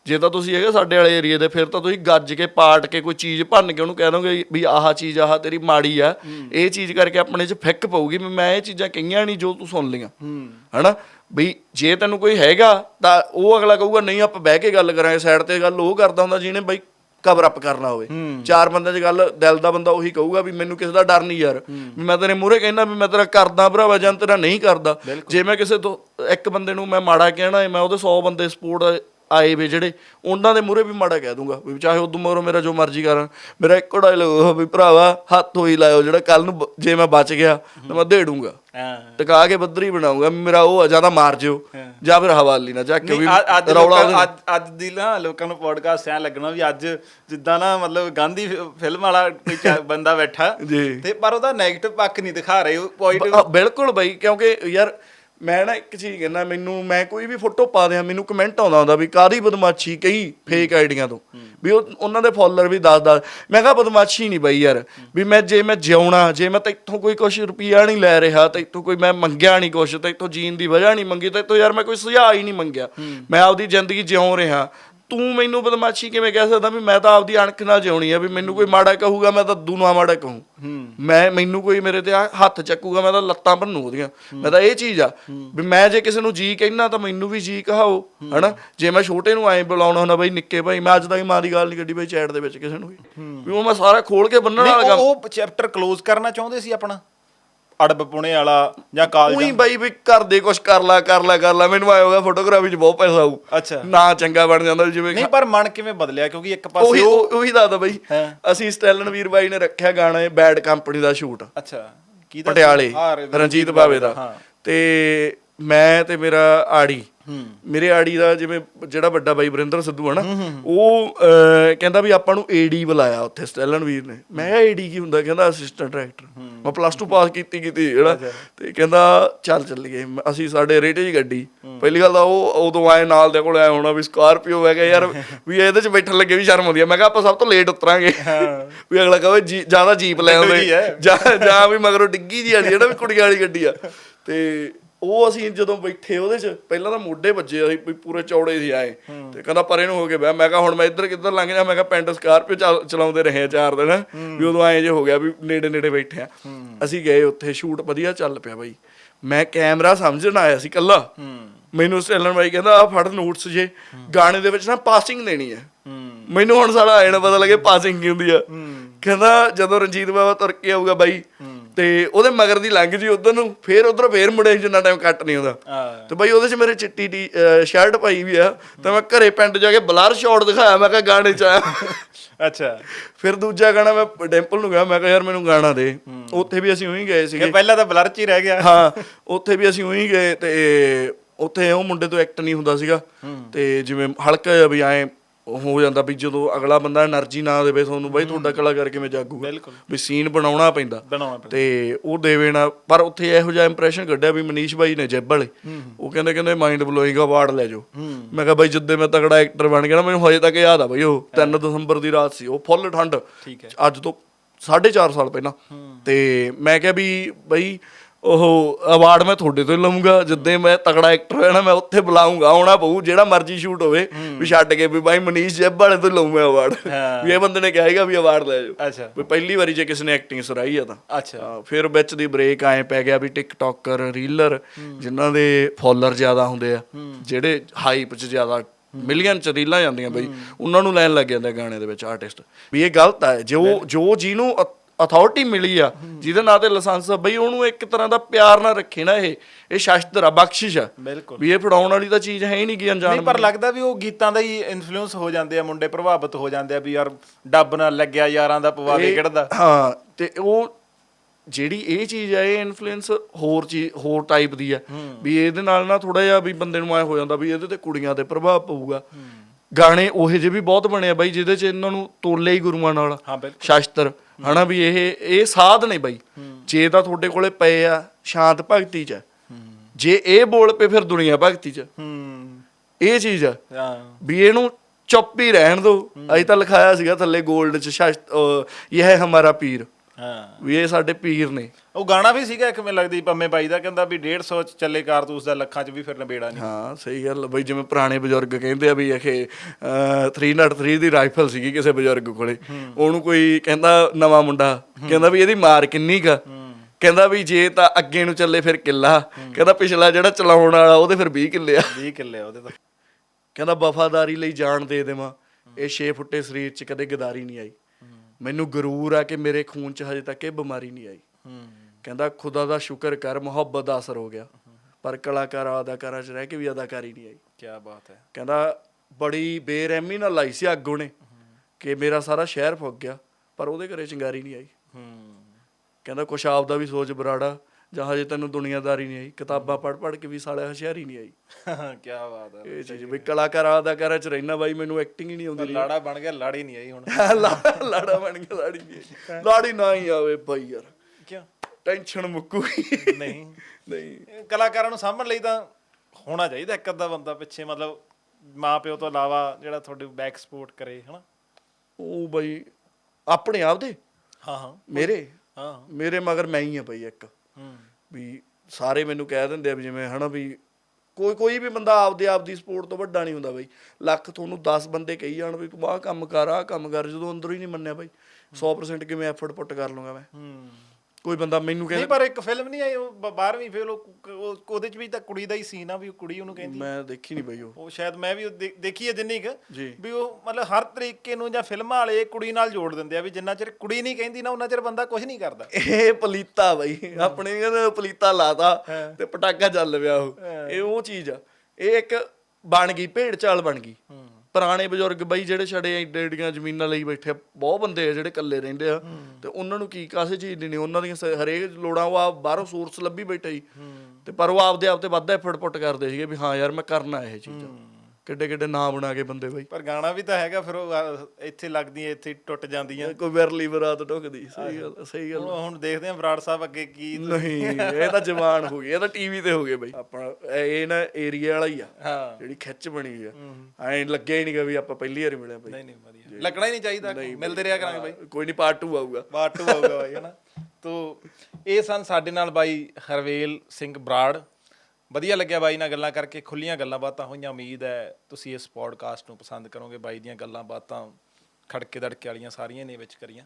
Speaker 1: ਜੇ ਤਾਂ ਤੁਸੀਂ ਹੈਗੇ ਸਾਡੇ ਵਾਲੇ ਏਰੀਆ ਦੇ ਫਿਰ ਤਾਂ ਤੁਸੀਂ ਗੱਜ ਕੇ ਪਾਟ ਕੇ ਕੋਈ ਚੀਜ਼ ਭੰਨ ਕੇ ਉਹਨੂੰ ਕਹਿ ਦੋਗੇ ਵੀ ਆਹ ਚੀਜ਼ ਆਹ ਤੇਰੀ ਮਾੜੀ ਆ। ਇਹ ਚੀਜ਼ ਕਰਕੇ ਆਪਣੇ 'ਚ ਫਿੱਕ ਪਊਗੀ ਮੈਂ ਇਹ ਚੀਜ਼ਾਂ ਕਹੀਆਂ ਨਹੀਂ ਜੋ ਤੂੰ ਸੁਣ ਲਈਆਂ। ਹਨਾ? ਵੀ ਜੇ ਤੈਨੂੰ ਕੋਈ ਹੈਗਾ ਤਾਂ ਉਹ ਅਗਲਾ ਕਹੂਗਾ ਨਹੀਂ ਆਪਾਂ ਬਹਿ ਕੇ ਗੱਲ ਕਰਾਂਗੇ। ਸਾਈਡ ਤੇ ਗੱਲ ਉਹ ਕਰਦਾ ਹੁੰਦਾ ਜਿਹਨੇ ਬਈ ਕਵਰ ਅਪ ਕਰਨਾ ਹੋਵੇ। ਚਾਰ ਬੰਦਿਆਂ 'ਚ ਗੱਲ ਦਿਲ ਦਾ ਬੰਦਾ ਉਹੀ ਕਹੂਗਾ ਵੀ ਮੈਨੂੰ ਕਿਸੇ ਦਾ ਡਰ ਨਹੀਂ ਯਾਰ। ਵੀ ਮੈਂ ਤੇਰੇ ਮੂਹਰੇ ਕਹਿਣਾ ਵੀ ਮੈਂ ਤੇਰਾ ਕਰਦਾ ਭਰਾਵਾ ਜਾਂ ਤੇਰਾ ਨਹੀਂ ਕਰਦਾ। ਜੇ ਮੈਂ ਕਿਸੇ ਤੋਂ ਇੱਕ ਬੰਦੇ ਨੂੰ ਮੈਂ ਮਾੜਾ ਕਹਿਣਾ ਹੈ ਮੈਂ ਉਹਦੇ 100 ਬੰਦੇ ਸਪੋਰਟ ਆਏ ਵੇ ਜਿਹੜੇ ਉਹਨਾਂ ਦੇ ਮੂਹਰੇ ਵੀ ਮਾੜਾ ਕਹਿ ਦੂੰਗਾ ਵੀ ਚਾਹੇ ਉਦੋਂ ਮਗਰੋਂ ਮੇਰਾ ਜੋ ਮਰਜ਼ੀ ਕਰਨ ਮੇਰਾ ਇੱਕੋ ਡਾਇਲੋਗ ਵੀ ਭਰਾਵਾ ਹੱਥ ਹੋਈ ਲਾਇਓ ਜਿਹੜਾ ਕੱਲ ਨੂੰ ਜੇ ਮੈਂ ਬਚ ਗਿਆ ਤਾਂ ਮੈਂ ਦੇ ਦੂੰਗਾ।
Speaker 2: ਹਾਂ।
Speaker 1: ਟਕਾ ਕੇ ਬੱਦਰੀ ਬਣਾਉਂਗਾ ਮੇਰਾ ਉਹ ਆ, ਜਾਂ ਤਾਂ ਮਾਰ ਜਿਓ ਜਾਂ ਫਿਰ ਹਵਾਲੀ ਨਾ ਚੱਕ ਵੀ ਰੌਲਾ
Speaker 2: ਅੱਜ ਅੱਜ ਦੀ ਨਾ ਲੋਕਾਂ ਨੂੰ ਪੋਡਕਾਸਟ ਐ ਲੱਗਣਾ ਵੀ ਅੱਜ ਜਿੱਦਾਂ ਨਾ ਮਤਲਬ ਗਾਂਧੀ ਫਿਲਮ ਵਾਲਾ ਕੋਈ ਬੰਦਾ ਬੈਠਾ। ਤੇ ਪਰ ਉਹਦਾ 네ਗੇਟਿਵ ਪੱਖ ਨਹੀਂ ਦਿਖਾ ਰਹੇ ਪੋਜ਼ਿਟਿਵ
Speaker 1: ਬਿਲਕੁਲ ਬਈ ਕਿਉਂਕਿ ਯਾਰ ਮੈਂ ਨਾ ਇੱਕ ਚੀਜ਼ ਕਹਿੰਦਾ ਮੈਨੂੰ ਮੈਂ ਕੋਈ ਵੀ ਫੋਟੋ ਪਾ ਦਿਆਂ ਮੈਨੂੰ ਕਮੈਂਟ ਆਉਂਦਾ ਹੁੰਦਾ ਵੀ ਕਾਦੀ ਬਦਮਾਸ਼ੀ ਕਈ ਫੇਕ ਆਈਡੀਆਂ ਤੋਂ। ਵੀ ਉਹ ਉਹਨਾਂ ਦੇ ਫਾਲੋਅਰ ਵੀ ਦੱਸ ਦੱਸ ਮੈਂ ਕਿਹਾ ਬਦਮਾਸ਼ੀ ਨਹੀਂ ਬਈ ਯਾਰ ਵੀ ਮੈਂ ਜੇ ਮੈਂ ਜਿਉਣਾ ਜੇ ਮੈਂ ਤੈਥੋਂ ਕੋਈ ਕੁਛ ਰੁਪਈਆ ਨਹੀਂ ਲੈ ਰਿਹਾ ਤੈਥੋਂ ਕੋਈ ਮੈਂ ਮੰਗਿਆ ਨਹੀਂ ਕੁਛ ਤੈਥੋਂ ਜੀਣ ਦੀ ਵਜ੍ਹਾ ਨਹੀਂ ਮੰਗੀ ਤੈਥੋਂ ਯਾਰ ਮੈਂ ਕੋਈ ਸੁਝਾਅ ਹੀ ਨਹੀਂ ਮੰਗਿਆ। ਮੈਂ ਆਪਦੀ ਜ਼ਿੰਦਗੀ ਜਿਉਂ ਰਿਹਾ ਤੂੰ ਮੈਨੂੰ ਬਦਮਾਸ਼ੀ ਕਿਵੇਂ ਕਹਿ ਸਕਦਾ ਵੀ ਮੈਂ ਤਾਂ ਆਪਦੀ ਅਣਖ ਨਾਲ ਜਿਉਣੀ ਆ ਵੀ ਮੈਨੂੰ ਕੋਈ ਮਾੜਾ ਕਹੂਗਾ ਮੈਂ ਤਾਂ ਦੂਨਾ ਮਾੜਾ ਕਹੂੰ। ਮੈਂ ਮੈਨੂੰ ਕੋਈ ਮੇਰੇ ਤੇ ਹੱਥ ਚੱਕੂਗਾ ਮੈਂ ਤਾਂ ਲੱਤਾਂ ਭੰਨੂ ਉਹਦੀਆਂ। ਮੈਂ ਤਾਂ ਇਹ ਚੀਜ਼ ਆ ਵੀ ਮੈਂ ਜੇ ਕਿਸੇ ਨੂੰ ਜੀ ਕਹਿਣਾ ਤਾਂ ਮੈਨੂੰ ਵੀ ਜੀ ਕਹਾਓ ਹਨਾ? ਜੇ ਮੈਂ ਛੋਟੇ ਨੂੰ ਐਂ ਬੁਲਾਉਣਾ ਹੁੰਦਾ ਬਈ ਨਿੱਕੇ ਭਾਈ ਮੈਂ ਅੱਜ ਤੱਕ ਮਾਂ ਦੀ ਗੱਲ ਨਹੀਂ ਕੱਢੀ ਬਈ ਚੈਟ ਦੇ ਵਿੱਚ ਕਿਸੇ ਨੂੰ ਵੀ। ਉਹ ਮੈਂ ਸਾਰਾ ਖੋਲ ਕੇ ਬੰਨਣ ਵਾਲਾ ਕੰਮ।
Speaker 2: ਉਹ ਚੈਪਟਰ ਕਲੋਜ਼ ਕਰਨਾ ਚਾਹੁੰਦੇ ਸੀ ਆਪਣਾ? ਅੜਬ ਪੁਣੇ ਵਾਲਾ ਜਾਂ ਕਾਲਜ
Speaker 1: ਉਹੀ ਬਾਈ ਵੀ ਘਰ ਦੇ ਕੁਛ ਕਰ ਲਾ ਕਰ ਲਾ ਕਰ ਲਾ। ਮੈਨੂੰ ਆਇਆ ਹੋਗਾ ਫੋਟੋਗ੍ਰਾਫੀ 'ਚ ਬਹੁਤ ਪੈਸਾ ਆਊ।
Speaker 2: ਅੱਛਾ।
Speaker 1: ਨਾ ਚੰਗਾ ਬਣ ਜਾਂਦਾ ਜਿਵੇਂ
Speaker 2: ਨਹੀਂ ਪਰ ਮਨ ਕਿਵੇਂ ਬਦਲਿਆ? ਕਿਉਂਕਿ ਇੱਕ
Speaker 1: ਉਹੀ
Speaker 2: ਪਾਸੇ ਉਹ
Speaker 1: ਉਹ- ਉਹੀ ਦੱਸਦਾ ਬਈ
Speaker 2: ਹਾਂ।
Speaker 1: ਅਸੀਂ ਸਟੈਲਨ ਵੀਰ ਬਾਈ ਨੇ ਰੱਖਿਆ ਗਾਣਾ ਇਹ ਬੈਡ ਕੰਪਨੀ ਦਾ ਸ਼ੂਟ
Speaker 2: ਅੱਛਾ। ਕੀ
Speaker 1: ਪਟਿਆਲੇ ਰਣਜੀਤ ਬਾਵੇ ਦਾ
Speaker 2: ਹਾਂ।
Speaker 1: ਤੇ ਮੈਂ ਤੇ ਮੇਰਾ ਆੜੀ ਮੇਰੇ ਆੜੀ ਦਾ ਜਿਵੇਂ ਜਿਹੜਾ ਵੱਡਾ ਬਾਈ ਵਰਿੰਦਰ ਸਿੱਧੂ ਹੈ ਨਾ ਉਹ ਕਹਿੰਦਾ ਵੀ ਆਪਾਂ ਨੂੰ ਏਡੀ ਬੁਲਾਇਆ ਉੱਥੇ ਸਟੈਲਨ ਵੀਰ ਨੇ। ਮੈਂ ਕਿਹਾ ਏਡੀ ਕੀ ਹੁੰਦਾ? ਕਹਿੰਦਾ ਅਸਿਸਟੈਂਟ ਡਾਇਰੈਕਟਰ ਮੈਂ ਪਲੱਸ 2 ਪਾਸ ਕੀਤੀ ਕੀਤੀ ਜਿਹੜਾ। ਤੇ ਕਹਿੰਦਾ ਚੱਲ ਚੱਲੀਏ। ਅਸੀਂ ਸਾਡੇ ਰੇਟੇ ਦੀ ਗੱਡੀ ਪਹਿਲੀ ਗੱਲ ਤਾਂ ਉਹ ਉਦੋਂ ਆਏ ਨਾਲ ਦੇ ਕੋਲ ਆਇਆ ਹੋਣਾ ਵੀ ਸਕਾਰਪੀਓ ਕਿਹਾ ਯਾਰ ਵੀ ਇਹਦੇ ਚ ਬੈਠਣ ਲੱਗੇ ਵੀ ਸ਼ਰਮ ਆਉਂਦੀ ਆ। ਮੈਂ ਕਿਹਾ ਆਪਾਂ ਸਭ ਤੋਂ ਲੇਟ ਉਤਰਾਂਗੇ। ਵੀ ਅਗਲਾ ਕਹੇ ਜ਼ਿਆਦਾ ਜੀਪ ਲੈ ਆਉਂਦੇ। ਜਾਂ ਜਾਂ ਵੀ ਮਗਰੋਂ ਡਿੱਗੀ ਜੀ ਵਾਲੀ ਜਿਹੜਾ ਵੀ ਕੁੜੀਆਂ ਵਾਲੀ ਗੱਡੀ ਆ। ਤੇ ਉਹ ਅਸੀਂ ਜਦੋਂ ਬੈਠੇ ਉਹਦੇ ਚ ਪਹਿਲਾਂ ਤਾਂ ਮੋਢੇ ਵੱਜੇ ਅਸੀਂ ਵੀ ਪੂਰੇ ਚੌੜੇ ਸੀ ਆਏ। ਤੇ ਕਹਿੰਦਾ ਪਰੇ ਨੂੰ ਹੋ ਕੇ ਬਹਿ। ਮੈਂ ਕਿਹਾ ਹੁਣ ਮੈਂ ਇੱਧਰ ਕਿੱਧਰ ਲੰਘ ਜਾ? ਮੈਂ ਕਿਹਾ ਪਿੰਡ ਸਕਾਰਪੀਓ ਚੱਲ- ਚਲਾਉਂਦੇ ਰਹੇ ਚਾਰ ਦਿਨ। ਵੀ ਉਦੋਂ ਆਏ ਜੇ ਹੋ ਗਿਆ ਵੀ ਨੇੜੇ ਨੇੜੇ ਬੈਠੇ ਆ। ਅਸੀਂ ਗਏ ਉੱਥੇ ਸ਼ੂਟ ਵਧੀਆ ਚੱਲ ਪਿਆ ਬਾਈ। ਮੈਂ ਕੈਮਰਾ ਸਮਝਣ ਆਇਆ ਸੀ ਕੱਲਾ ਮੈਨੂੰ ਸੈਲਨ ਬਾਈ ਕਹਿੰਦਾ ਆ ਫੜ ਨੋਟਸ ਜੇ। ਗਾਣੇ ਦੇ ਵਿੱਚ ਨਾ ਪਾਸਿੰਗ ਦੇਣੀ ਹੈ। ਮੈਨੂੰ ਹੁਣ ਸਾਲਾ ਆਏ ਨਾ ਪਤਾ ਲੱਗੇ ਪਾਸਿੰਗ ਕੀ ਹੁੰਦੀ ਆ। ਕਹਿੰਦਾ ਜਦੋਂ ਰਣਜੀਤ ਬਾਬਾ ਤੁਰ ਕੇ ਆਊਗਾ ਬਾਈ ਤੇ ਉਹਦੇ ਮਗਰ ਦੀ ਲੰਘ ਜੀ ਉਧਰ ਨੂੰ ਫੇਰ ਉਧਰ ਫੇਰ ਮੁੜੇ ਜਿੰਨਾ ਟਾਈਮ ਕੱਟ ਨਹੀਂ ਹੁੰਦਾ। ਤੇ ਬਾਈ ਉਹਦੇ 'ਚ ਮੇਰੇ ਚਿੱਟੀ ਟੀ ਸ਼ਰਟ ਪਾਈ ਵੀ ਆ ਤੇ ਮੈਂ ਘਰੇ ਪਿੰਡ ਜਾ ਕੇ ਬਲਰ ਸ਼ਾਟ ਦਿਖਾਇਆ ਮੈਂ ਕਿਹਾ ਗਾਣੇ 'ਚ ਆਇਆ
Speaker 2: ਅੱਛਾ।
Speaker 1: ਫਿਰ ਦੂਜਾ ਗਾਣਾ ਮੈਂ ਡੈਂਪਲ ਨੂੰ ਗਿਆ ਮੈਂ ਕਿਹਾ ਯਾਰ ਮੈਨੂੰ ਗਾਣਾ ਦੇ। ਉੱਥੇ ਵੀ ਅਸੀਂ ਉਹੀ ਗਏ
Speaker 2: ਕਿ
Speaker 1: ਸੀਗੇ।
Speaker 2: ਪਹਿਲਾਂ ਤਾਂ ਬਲਰ ਚ ਹੀ ਰਹਿ ਗਿਆ।
Speaker 1: ਹਾਂ ਉੱਥੇ ਵੀ ਅਸੀਂ ਉਹੀ ਗਏ ਤੇ ਉੱਥੇ ਉਹ ਮੁੰਡੇ ਤੋਂ ਐਕਟ ਨਹੀਂ ਹੁੰਦਾ ਸੀਗਾ। ਤੇ ਜਿਵੇਂ ਹਲਕਾ ਜਿਹਾ ਵੀ ਐ ਹੋ ਜਾਂਦਾ ਵੀ ਜਦੋਂ ਅਗਲਾ ਬੰਦਾ એનર્ਜੀ ਨਾ ਦੇਵੇ ਤੁਹਾਨੂੰ ਬਾਈ ਤੁਹਾਡਾ ਕਲਾਕਾਰ ਕਿਵੇਂ ਜਾਗੂਗਾ? ਵੀ ਸੀਨ ਬਣਾਉਣਾ ਪੈਂਦਾ। ਤੇ ਉਹ ਦੇਵੇ ਨਾ ਪਰ ਉੱਥੇ ਇਹੋ ਜਿਹਾ ਇੰਪ੍ਰੈਸ਼ਨ ਕੱਢਿਆ ਵੀ ਮਨੀਸ਼ ਬਾਈ ਨੇ ਜੈਬ ਵਾਲੇ। ਉਹ ਕਹਿੰਦੇ ਕਹਿੰਦੇ ਮਾਈਂਡ ਬਲੋਇੰਗ ਅਵਾਰਡ ਲੈ ਜਾਓ। ਮੈਂ ਕਿਹਾ ਬਾਈ ਜਿੱਦੇ ਮੈਂ ਤਗੜਾ ਐਕਟਰ ਬਣ ਗਿਆ ਨਾ ਮੈਨੂੰ ਹਜੇ ਤੱਕ ਯਾਦ ਆ ਬਾਈ ਉਹ 3 ਦਸੰਬਰ ਦੀ ਰਾਤ ਸੀ ਉਹ ਫੁੱਲ ਠੰਡ। ਅੱਜ ਤੋਂ 4.5 ਸਾਲ ਪਹਿਲਾਂ। ਤੇ ਮੈਂ ਕਿਹਾ ਵੀ ਬਾਈ ਉਹ ਅਵਾਰਡ ਮੈਂ ਤੁਹਾਡੇ ਤੋਂ ਹੀ ਲਵਾਂਗਾ ਜਿੱਦੇ ਮੈਂ ਤਗੜਾ ਐਕਟਰ ਹੋਇਆ ਨਾ ਮੈਂ ਉੱਥੇ ਬੁਲਾਉਂਗਾ ਆਉਣਾ ਪਊ ਜਿਹੜਾ ਮਰਜ਼ੀ ਸ਼ੂਟ ਹੋਵੇ ਵੀ ਛੱਡ ਕੇ ਵੀ ਬਾਈ ਮਨੀਸ਼ ਜੈਬ ਵਾਲੇ ਤੋਂ ਲਵਾਂ ਮੈਂ ਅਵਾਰਡ। ਵੀ ਇਹ ਬੰਦੇ ਨੇ ਕਹੇਗਾ ਵੀ ਅਵਾਰਡ ਲੈ ਜਾਓ।
Speaker 2: ਅੱਛਾ।
Speaker 1: ਵੀ ਪਹਿਲੀ ਵਾਰੀ ਜੇ ਕਿਸੇ ਨੇ ਐਕਟਿੰਗ ਸਰਾਈ ਆ ਤਾਂ।
Speaker 2: ਅੱਛਾ।
Speaker 1: ਫਿਰ ਵਿੱਚ ਦੀ ਬ੍ਰੇਕ ਆਏ ਪੈ ਗਿਆ ਵੀ ਟਿਕਟੌਕਰ ਰੀਲਰ ਜਿਨ੍ਹਾਂ ਦੇ ਫੋਲੋਅਰ ਜ਼ਿਆਦਾ ਹੁੰਦੇ ਆ ਜਿਹੜੇ ਹਾਈਪ 'ਚ ਜ਼ਿਆਦਾ ਮਿਲੀਅਨ 'ਚ ਰੀਲਾਂ ਜਾਂਦੀਆਂ ਬਈ ਉਹਨਾਂ ਨੂੰ ਲੈਣ ਲੱਗ ਜਾਂਦਾ ਗਾਣੇ ਦੇ ਵਿੱਚ ਆਰਟਿਸਟ ਵੀ ਇਹ ਗਲਤ ਹੈ ਜੋ ਜੋ ਜਿਹਨੂੰ ਅਥਾਰਟੀ ਮਿਲੀ ਆ ਜਿਹਦੇ ਨਾਂ ਤੇ ਲਾਇਸੈਂਸ ਆ ਬਈ ਉਹਨੂੰ ਇੱਕ ਤਰ੍ਹਾਂ ਦਾ ਪਿਆਰ ਨਾਲ ਰੱਖੇ ਨਾ ਇਹ ਇਹ ਸ਼ਸਤਰ ਆ ਬਖਸ਼ਿਸ਼ ਆ।
Speaker 2: ਬਿਲਕੁਲ।
Speaker 1: ਵੀ ਇਹ ਫੜਾਉਣ ਵਾਲੀ ਤਾਂ ਚੀਜ਼ ਹੈ ਹੀ ਨਹੀਂ ਕਿ ਅਣਜਾਣ
Speaker 2: ਨਹੀਂ ਪਰ ਲੱਗਦਾ ਵੀ ਉਹ ਗੀਤਾਂ ਦਾ ਹੀ ਇਨਫਲੂਐਂਸ ਹੋ ਜਾਂਦੇ ਆ ਮੁੰਡੇ ਪ੍ਰਭਾਵਿਤ ਹੋ ਜਾਂਦੇ ਆ ਵੀ ਯਾਰ ਡੱਬ ਨਾਲ ਲੱਗਿਆ ਯਾਰਾਂ ਦਾ ਪਵਾ ਕੇ ਕਿਹੜਦਾ
Speaker 1: ਹਾਂ ਤੇ ਉਹ ਜਿਹੜੀ ਇਹ ਚੀਜ਼ ਹੈ ਇਹ ਇਨਫਲੂਐਂਸ ਹੋਰ ਚੀਜ਼ ਹੋਰ ਟਾਈਪ ਦੀ ਹੈ। ਵੀ ਇਹਦੇ ਨਾਲ ਨਾ ਥੋੜਾ ਜਿਹਾ ਵੀ ਬੰਦੇ ਨੂੰ ਐ ਹੋ ਜਾਂਦਾ ਵੀ ਇਹਦੇ ਤੇ ਕੁੜੀਆਂ ਤੇ ਪ੍ਰਭਾਵ ਪਊਗਾ। ਗਾਣੇ ਉਹੇ ਜਿਹੇ ਵੀ ਬਹੁਤ ਬਣੇ ਆ ਬਾਈ ਜਿਹਦੇ ਚ ਇਹਨਾਂ ਨੂੰ ਤੋਲੇ ਹੀ ਗੁਰੂਆਂ ਨਾਲ। ਸ਼ਾਸਤਰ। ਹਨਾ ਵੀ ਇਹ ਇਹ ਸਾਧ ਨੇ ਬਾਈ। ਜੇ ਤਾਂ ਤੁਹਾਡੇ ਕੋਲੇ ਪਏ ਆ ਸ਼ਾਂਤ ਭਗਤੀ ਚ ਜੇ ਇਹ ਬੋਲ ਪਏ ਫਿਰ ਦੁਨੀਆ ਭਗਤੀ ਚ। ਇਹ ਚੀਜ਼ ਆ। ਵੀ ਇਹਨੂੰ ਚੁੱਪ ਹੀ ਰਹਿਣ ਦੋ। ਅਜੇ ਤਾਂ ਲਿਖਾਇਆ ਸੀਗਾ ਥੱਲੇ 골ਡ ਚ ਇਹ ਹੈ ਹਮਾਰਾ ਪੀਰ।
Speaker 2: ਹਾਂ।
Speaker 1: ਵੀ ਇਹ ਸਾਡੇ ਪੀਰ ਨੇ।
Speaker 2: ਉਹ ਗਾਣਾ ਵੀ ਸੀਗਾ ਇੱਕ ਮੈਨੂੰ ਲੱਗਦੀ ਪੰਮੇ ਬਾਈ ਦਾ ਕਹਿੰਦਾ ਵੀ 150 ਚ ਚੱਲੇ ਕਾਰਤੂਸ ਦਾ ਲੱਖਾਂ ਚ ਵੀ ਫਿਰ ਨਬੇੜਾ ਨਹੀਂ
Speaker 1: ਹਾਂ ਸਹੀ ਗੱਲ ਬਈ ਜਿਵੇਂ ਪੁਰਾਣੇ ਬਜ਼ੁਰਗ ਕਹਿੰਦੇ ਆ ਵੀ ਇਹ 303 ਦੀ ਰਾਈਫਲ ਸੀਗੀ ਕਿਸੇ ਬਜ਼ੁਰਗ ਕੋਲੇ। ਉਹਨੂੰ ਕੋਈ ਕਹਿੰਦਾ ਨਵਾਂ ਮੁੰਡਾ ਕਹਿੰਦਾ ਵੀ ਇਹਦੀ ਮਾਰ ਕਿੰਨੀ ਕਾ ਕਹਿੰਦਾ ਵੀ ਜੇ ਤਾਂ ਅੱਗੇ ਨੂੰ ਚੱਲੇ ਫਿਰ ਕਿੱਲਾ। ਕਹਿੰਦਾ ਪਿਛਲਾ ਜਿਹੜਾ ਚਲਾਉਣ ਵਾਲਾ ਉਹਦੇ ਫਿਰ 20 ਕਿੱਲੇ ਆ।
Speaker 2: 20 ਕਿੱਲੇ ਉਹਦੇ ਤਾਂ।
Speaker 1: ਕਹਿੰਦਾ ਵਫਾਦਾਰੀ ਲਈ ਜਾਨ ਦੇ ਦੇਵਾਂ। ਇਹ 6 ਫੁੱਟੇ ਸਰੀਰ 'ਚ ਕਦੇ ਗਦਾਰੀ ਨਹੀਂ ਆਈ। ਮੈਨੂੰ ਗਰੂਰ ਆ ਕਿ ਮੇਰੇ ਖੂਨ 'ਚ ਹਜੇ ਤੱਕ ਇਹ ਬਿਮਾਰੀ ਨਹੀਂ ਆਈ।
Speaker 2: ਹੂੰ।
Speaker 1: ਕਹਿੰਦਾ ਖੁਦਾ ਦਾ ਸ਼ੁਕਰ ਕਰ ਮੁਹੱਬਤ ਦਾ ਅਸਰ ਹੋ ਗਿਆ। ਪਰ ਕਲਾਕਾਰ ਅਦਾਕਾਰਾਂ 'ਚ ਰਹਿ ਕੇ ਵੀ ਅਦਾਕਾਰੀ ਨਹੀਂ ਆਈ।
Speaker 2: ਕੀ ਬਾਤ ਹੈ।
Speaker 1: ਕਹਿੰਦਾ ਬੜੀ ਬੇਰਹਿਮੀ ਨਾਲ ਲਾਈ ਸੀ ਅੱਗ ਉਹਨੇ ਕਿ ਮੇਰਾ ਸਾਰਾ ਸ਼ਹਿਰ ਫੁੱਕ ਗਿਆ ਪਰ ਉਹਦੇ ਘਰੇ ਚਿੰਗਾਰੀ ਨਹੀਂ ਆਈ।
Speaker 2: ਹੂੰ।
Speaker 1: ਕਹਿੰਦਾ ਕੁਛ ਆਪ ਦਾ ਵੀ ਸੋਚ ਬਰਾੜਾ ਜਾਂ ਹਜੇ ਤੈਨੂੰ ਦੁਨੀਆਦਾਰੀ ਨਹੀਂ ਆਈ ਕਿਤਾਬਾਂ ਪੜ੍ਹ ਪੜ੍ਹ ਕੇ ਵੀ ਸਾਲਿਆ ਹੁਸ਼ਿਆਰੀ ਨਹੀਂ ਆਈ।
Speaker 2: ਕੀ ਬਾਤ ਹੈ
Speaker 1: ਇਹ ਚੀਜ਼ ਵੀ ਕਲਾਕਾਰ ਅਦਾਕਾਰਾਂ 'ਚ ਰਹਿਣਾ ਬਾਈ ਮੈਨੂੰ ਐਕਟਿੰਗ ਹੀ ਨਹੀਂ ਆਉਂਦੀ।
Speaker 2: ਲਾੜਾ ਬਣ ਗਿਆ ਲਾੜੀ ਨਹੀਂ ਆਈ ਹੁਣ।
Speaker 1: ਲਾੜਾ ਬਣ ਗਿਆ ਲਾੜੀ ਨਹੀਂ ਆਈ। ਲਾੜੀ ਨਾ ਹੀ ਆਵੇ ਬਾਈ ਯਾਰ।
Speaker 2: ਕਿਉਂ?
Speaker 1: ਟੈਨਸ਼ਨ ਮੁੱਕੂਗੀ।
Speaker 2: ਨਹੀਂ।
Speaker 1: ਨਹੀਂ।
Speaker 2: ਕਲਾਕਾਰਾਂ ਨੂੰ ਸਾਂਭਣ ਲਈ ਤਾਂ ਹੋਣਾ ਚਾਹੀਦਾ ਇੱਕ ਅੱਧਾ ਬੰਦਾ ਪਿੱਛੇ ਮਤਲਬ ਮਾਂ ਪਿਓ ਤੋਂ ਇਲਾਵਾ ਜਿਹੜਾ ਤੁਹਾਡੇ ਬੈਕ ਸਪੋਰਟ ਕਰੇ ਹਨਾ?
Speaker 1: ਉਹ ਬਾਈ ਆਪਣੇ ਆਪ ਦੇ?
Speaker 2: ਹਾਂ ਹਾਂ।
Speaker 1: ਮੇਰੇ?
Speaker 2: ਹਾਂ
Speaker 1: ਮੇਰੇ ਮਗਰ ਮੈਂ ਹੀ ਆ ਬਈ ਇੱਕ।
Speaker 2: ਹੂੰ
Speaker 1: ਵੀ ਸਾਰੇ ਮੈਨੂੰ ਕਹਿ ਦਿੰਦੇ ਆ ਵੀ ਜਿਵੇਂ ਹਨਾ ਵੀ ਕੋਈ ਕੋਈ ਵੀ ਬੰਦਾ ਆਪਦੇ ਆਪ ਦੀ ਸਪੋਰਟ ਤੋਂ ਵੱਡਾ ਨਹੀਂ ਹੁੰਦਾ ਬਾਈ। ਲੱਖ ਤੁਹਾਨੂੰ 10 ਬੰਦੇ ਕਹੀ ਜਾਣ ਵੀ ਤੂੰ ਆਹ ਕੰਮ ਕਰ, ਆਹ ਕੰਮ ਕਰ, ਜਦੋਂ ਅੰਦਰੋਂ ਹੀ ਨਹੀਂ ਮੰਨਿਆ ਬਾਈ। 100% ਕਿਵੇਂ ਐਫਰਟ ਪੁੱਟ ਕਰ ਲੂੰਗਾ ਮੈਂ?
Speaker 2: ਹੂੰ।
Speaker 1: ਕੋਈ ਬੰਦਾ ਮੈਨੂੰ
Speaker 2: ਨਹੀਂ
Speaker 1: ਕਹਿੰਦਾ
Speaker 2: ਪਰ ਇੱਕ ਫਿਲਮ ਨਹੀਂ ਆਈ ਉਹ 12ਵੀਂ ਫੇਲ ਉਹਦੇ ਚ ਵੀ ਤਾਂ ਕੁੜੀ ਦਾ ਹੀ ਸੀਨ ਆ ਵੀ ਉਹ ਕੁੜੀ ਉਹਨੂੰ ਕਹਿੰਦੀ
Speaker 1: ਮੈਂ ਦੇਖੀ ਨਹੀਂ ਬਾਈ ਉਹ।
Speaker 2: ਉਹ ਸ਼ਾਇਦ ਮੈਂ ਵੀ ਉਹ ਦੇ- ਦੇਖੀ ਹੈ ਜਿੰਨੀ ਕੁ
Speaker 1: ਜੀ।
Speaker 2: ਵੀ ਉਹ ਮਤਲਬ ਹਰ ਤਰੀਕੇ ਨੂੰ ਜਾਂ ਫਿਲਮਾਂ ਵਾਲੇ ਕੁੜੀ ਨਾਲ ਜੋੜ ਦਿੰਦੇ ਆ ਵੀ ਜਿੰਨਾ ਚਿਰ ਕੁੜੀ ਨਹੀਂ ਕਹਿੰਦੀ ਨਾ ਉਹਨਾਂ ਚਿਰ ਬੰਦਾ ਕੁਝ ਨਹੀਂ ਕਰਦਾ।
Speaker 1: ਇਹ ਪਲੀਤਾ ਬਾਈ ਆਪਣੇ ਕਹਿੰਦੇ ਪਲੀਤਾ ਲਾਤਾ ਤੇ ਪਟਾਕਾ ਚੱਲ ਪਿਆ ਉਹ। ਇਹ ਉਹ ਚੀਜ਼ ਆ। ਇਹ ਇੱਕ ਬਣ ਗਈ ਭੇਡ ਚਾਲ ਬਣ ਗਈ। ਪੁਰਾਣੇ ਬਜ਼ੁਰਗ ਬਾਈ ਜਿਹੜੇ ਛੜੇ ਏਡੇ ਏਡੀਆਂ ਜ਼ਮੀਨਾਂ ਲਈ ਬੈਠੇ ਆ, ਬਹੁਤ ਬੰਦੇ ਆ ਜਿਹੜੇ ਇਕੱਲੇ ਰਹਿੰਦੇ ਆ। ਤੇ ਉਹਨਾਂ ਨੂੰ ਕੀ ਕਾਸੇ ਚੀਜ਼ ਦੀ ਨਹੀਂ ਉਹਨਾਂ ਦੀਆਂ ਸ- ਹਰੇਕ ਲੋੜਾਂ ਉਹ ਬਾਹਰੋਂ ਸੋਰਸ ਲੱਭੀ ਬੈਠਾ ਜੀ। ਤੇ ਪਰ ਉਹ ਆਪਦੇ ਆਪ ਤੇ ਵੱਧ ਐਫਰਟ ਪੁੱਟ ਕਰਦੇ ਸੀਗੇ ਵੀ ਹਾਂ ਯਾਰ ਮੈਂ ਕਰਨਾ ਇਹ ਚੀਜ਼। ਕਿੱਡੇ ਕਿੱਡੇ ਨਾਂ ਬਣਾ ਕੇ ਬੰਦੇ ਬਾਈ।
Speaker 2: ਪਰ ਗਾਣਾ ਵੀ ਤਾਂ ਹੈਗਾ ਫਿਰ ਉਹ ਆ, ਇੱਥੇ ਲੱਗਦੀਆਂ ਇੱਥੇ ਟੁੱਟ ਜਾਂਦੀਆਂ।
Speaker 1: ਕੋਈ ਵਰਲੀ ਬਰਾਤ ਢੁਕਦੀ ਸਹੀ ਗੱਲ ਸਹੀ ਗੱਲ।
Speaker 2: ਹੁਣ ਹੁਣ ਦੇਖਦੇ ਆ ਬਰਾੜ ਸਾਹਿਬ ਅੱਗੇ ਕੀ
Speaker 1: ਨਹੀਂ ਇਹ ਤਾਂ ਜਵਾਨ ਹੋ ਗਈ ਇਹ ਤਾਂ ਟੀਵੀ ਤੇ ਹੋ ਗਏ ਬਈ। ਆਪਣਾ ਇਹ ਨਾ ਏਰੀਆ ਵਾਲਾ ਹੀ ਆ
Speaker 2: ਹਾਂ।
Speaker 1: ਜਿਹੜੀ ਖਿੱਚ ਬਣੀ ਹੋਈ ਆ। ਐਂ ਲੱਗਿਆ ਹੀ ਨਹੀਂਗਾ ਵੀ ਆਪਾਂ ਪਹਿਲੀ ਵਾਰੀ ਮਿਲਿਆ ਬਈ।
Speaker 2: ਨਹੀਂ ਨਹੀਂ ਵਧੀਆ। ਲੱਗਣਾ ਹੀ ਨਹੀਂ ਚਾਹੀਦਾ ਮਿਲਦੇ ਰਿਹਾ ਕਰਾਂਗੇ ਬਾਈ।
Speaker 1: ਕੋਈ ਨਹੀਂ ਪਾਰਟ 2 ਆਊਗਾ।
Speaker 2: ਪਾਰਟ 2 ਆਊਗਾ ਬਾਈ ਹਨਾ ਤੋ ਇਹ ਸਨ ਸਾਡੇ ਨਾਲ ਬਾਈ ਹਰਵੇਲ ਸਿੰਘ ਬਰਾੜ ਵਧੀਆ ਲੱਗਿਆ ਬਾਈ ਨਾਲ ਗੱਲਾਂ ਕਰਕੇ ਖੁੱਲੀਆਂ ਗੱਲਾਂ ਬਾਤਾਂ ਹੋਈਆਂ, ਉਮੀਦ ਹੈ ਤੁਸੀਂ ਇਸ ਪੋਡਕਾਸਟ ਨੂੰ ਪਸੰਦ ਕਰੋਗੇ। ਬਾਈ ਦੀਆਂ ਗੱਲਾਂ ਬਾਤਾਂ ਖੜਕੇ ਦੜਕੇ ਵਾਲੀਆਂ ਸਾਰੀਆਂ ਨੇ ਵਿੱਚ ਕਰੀਆਂ।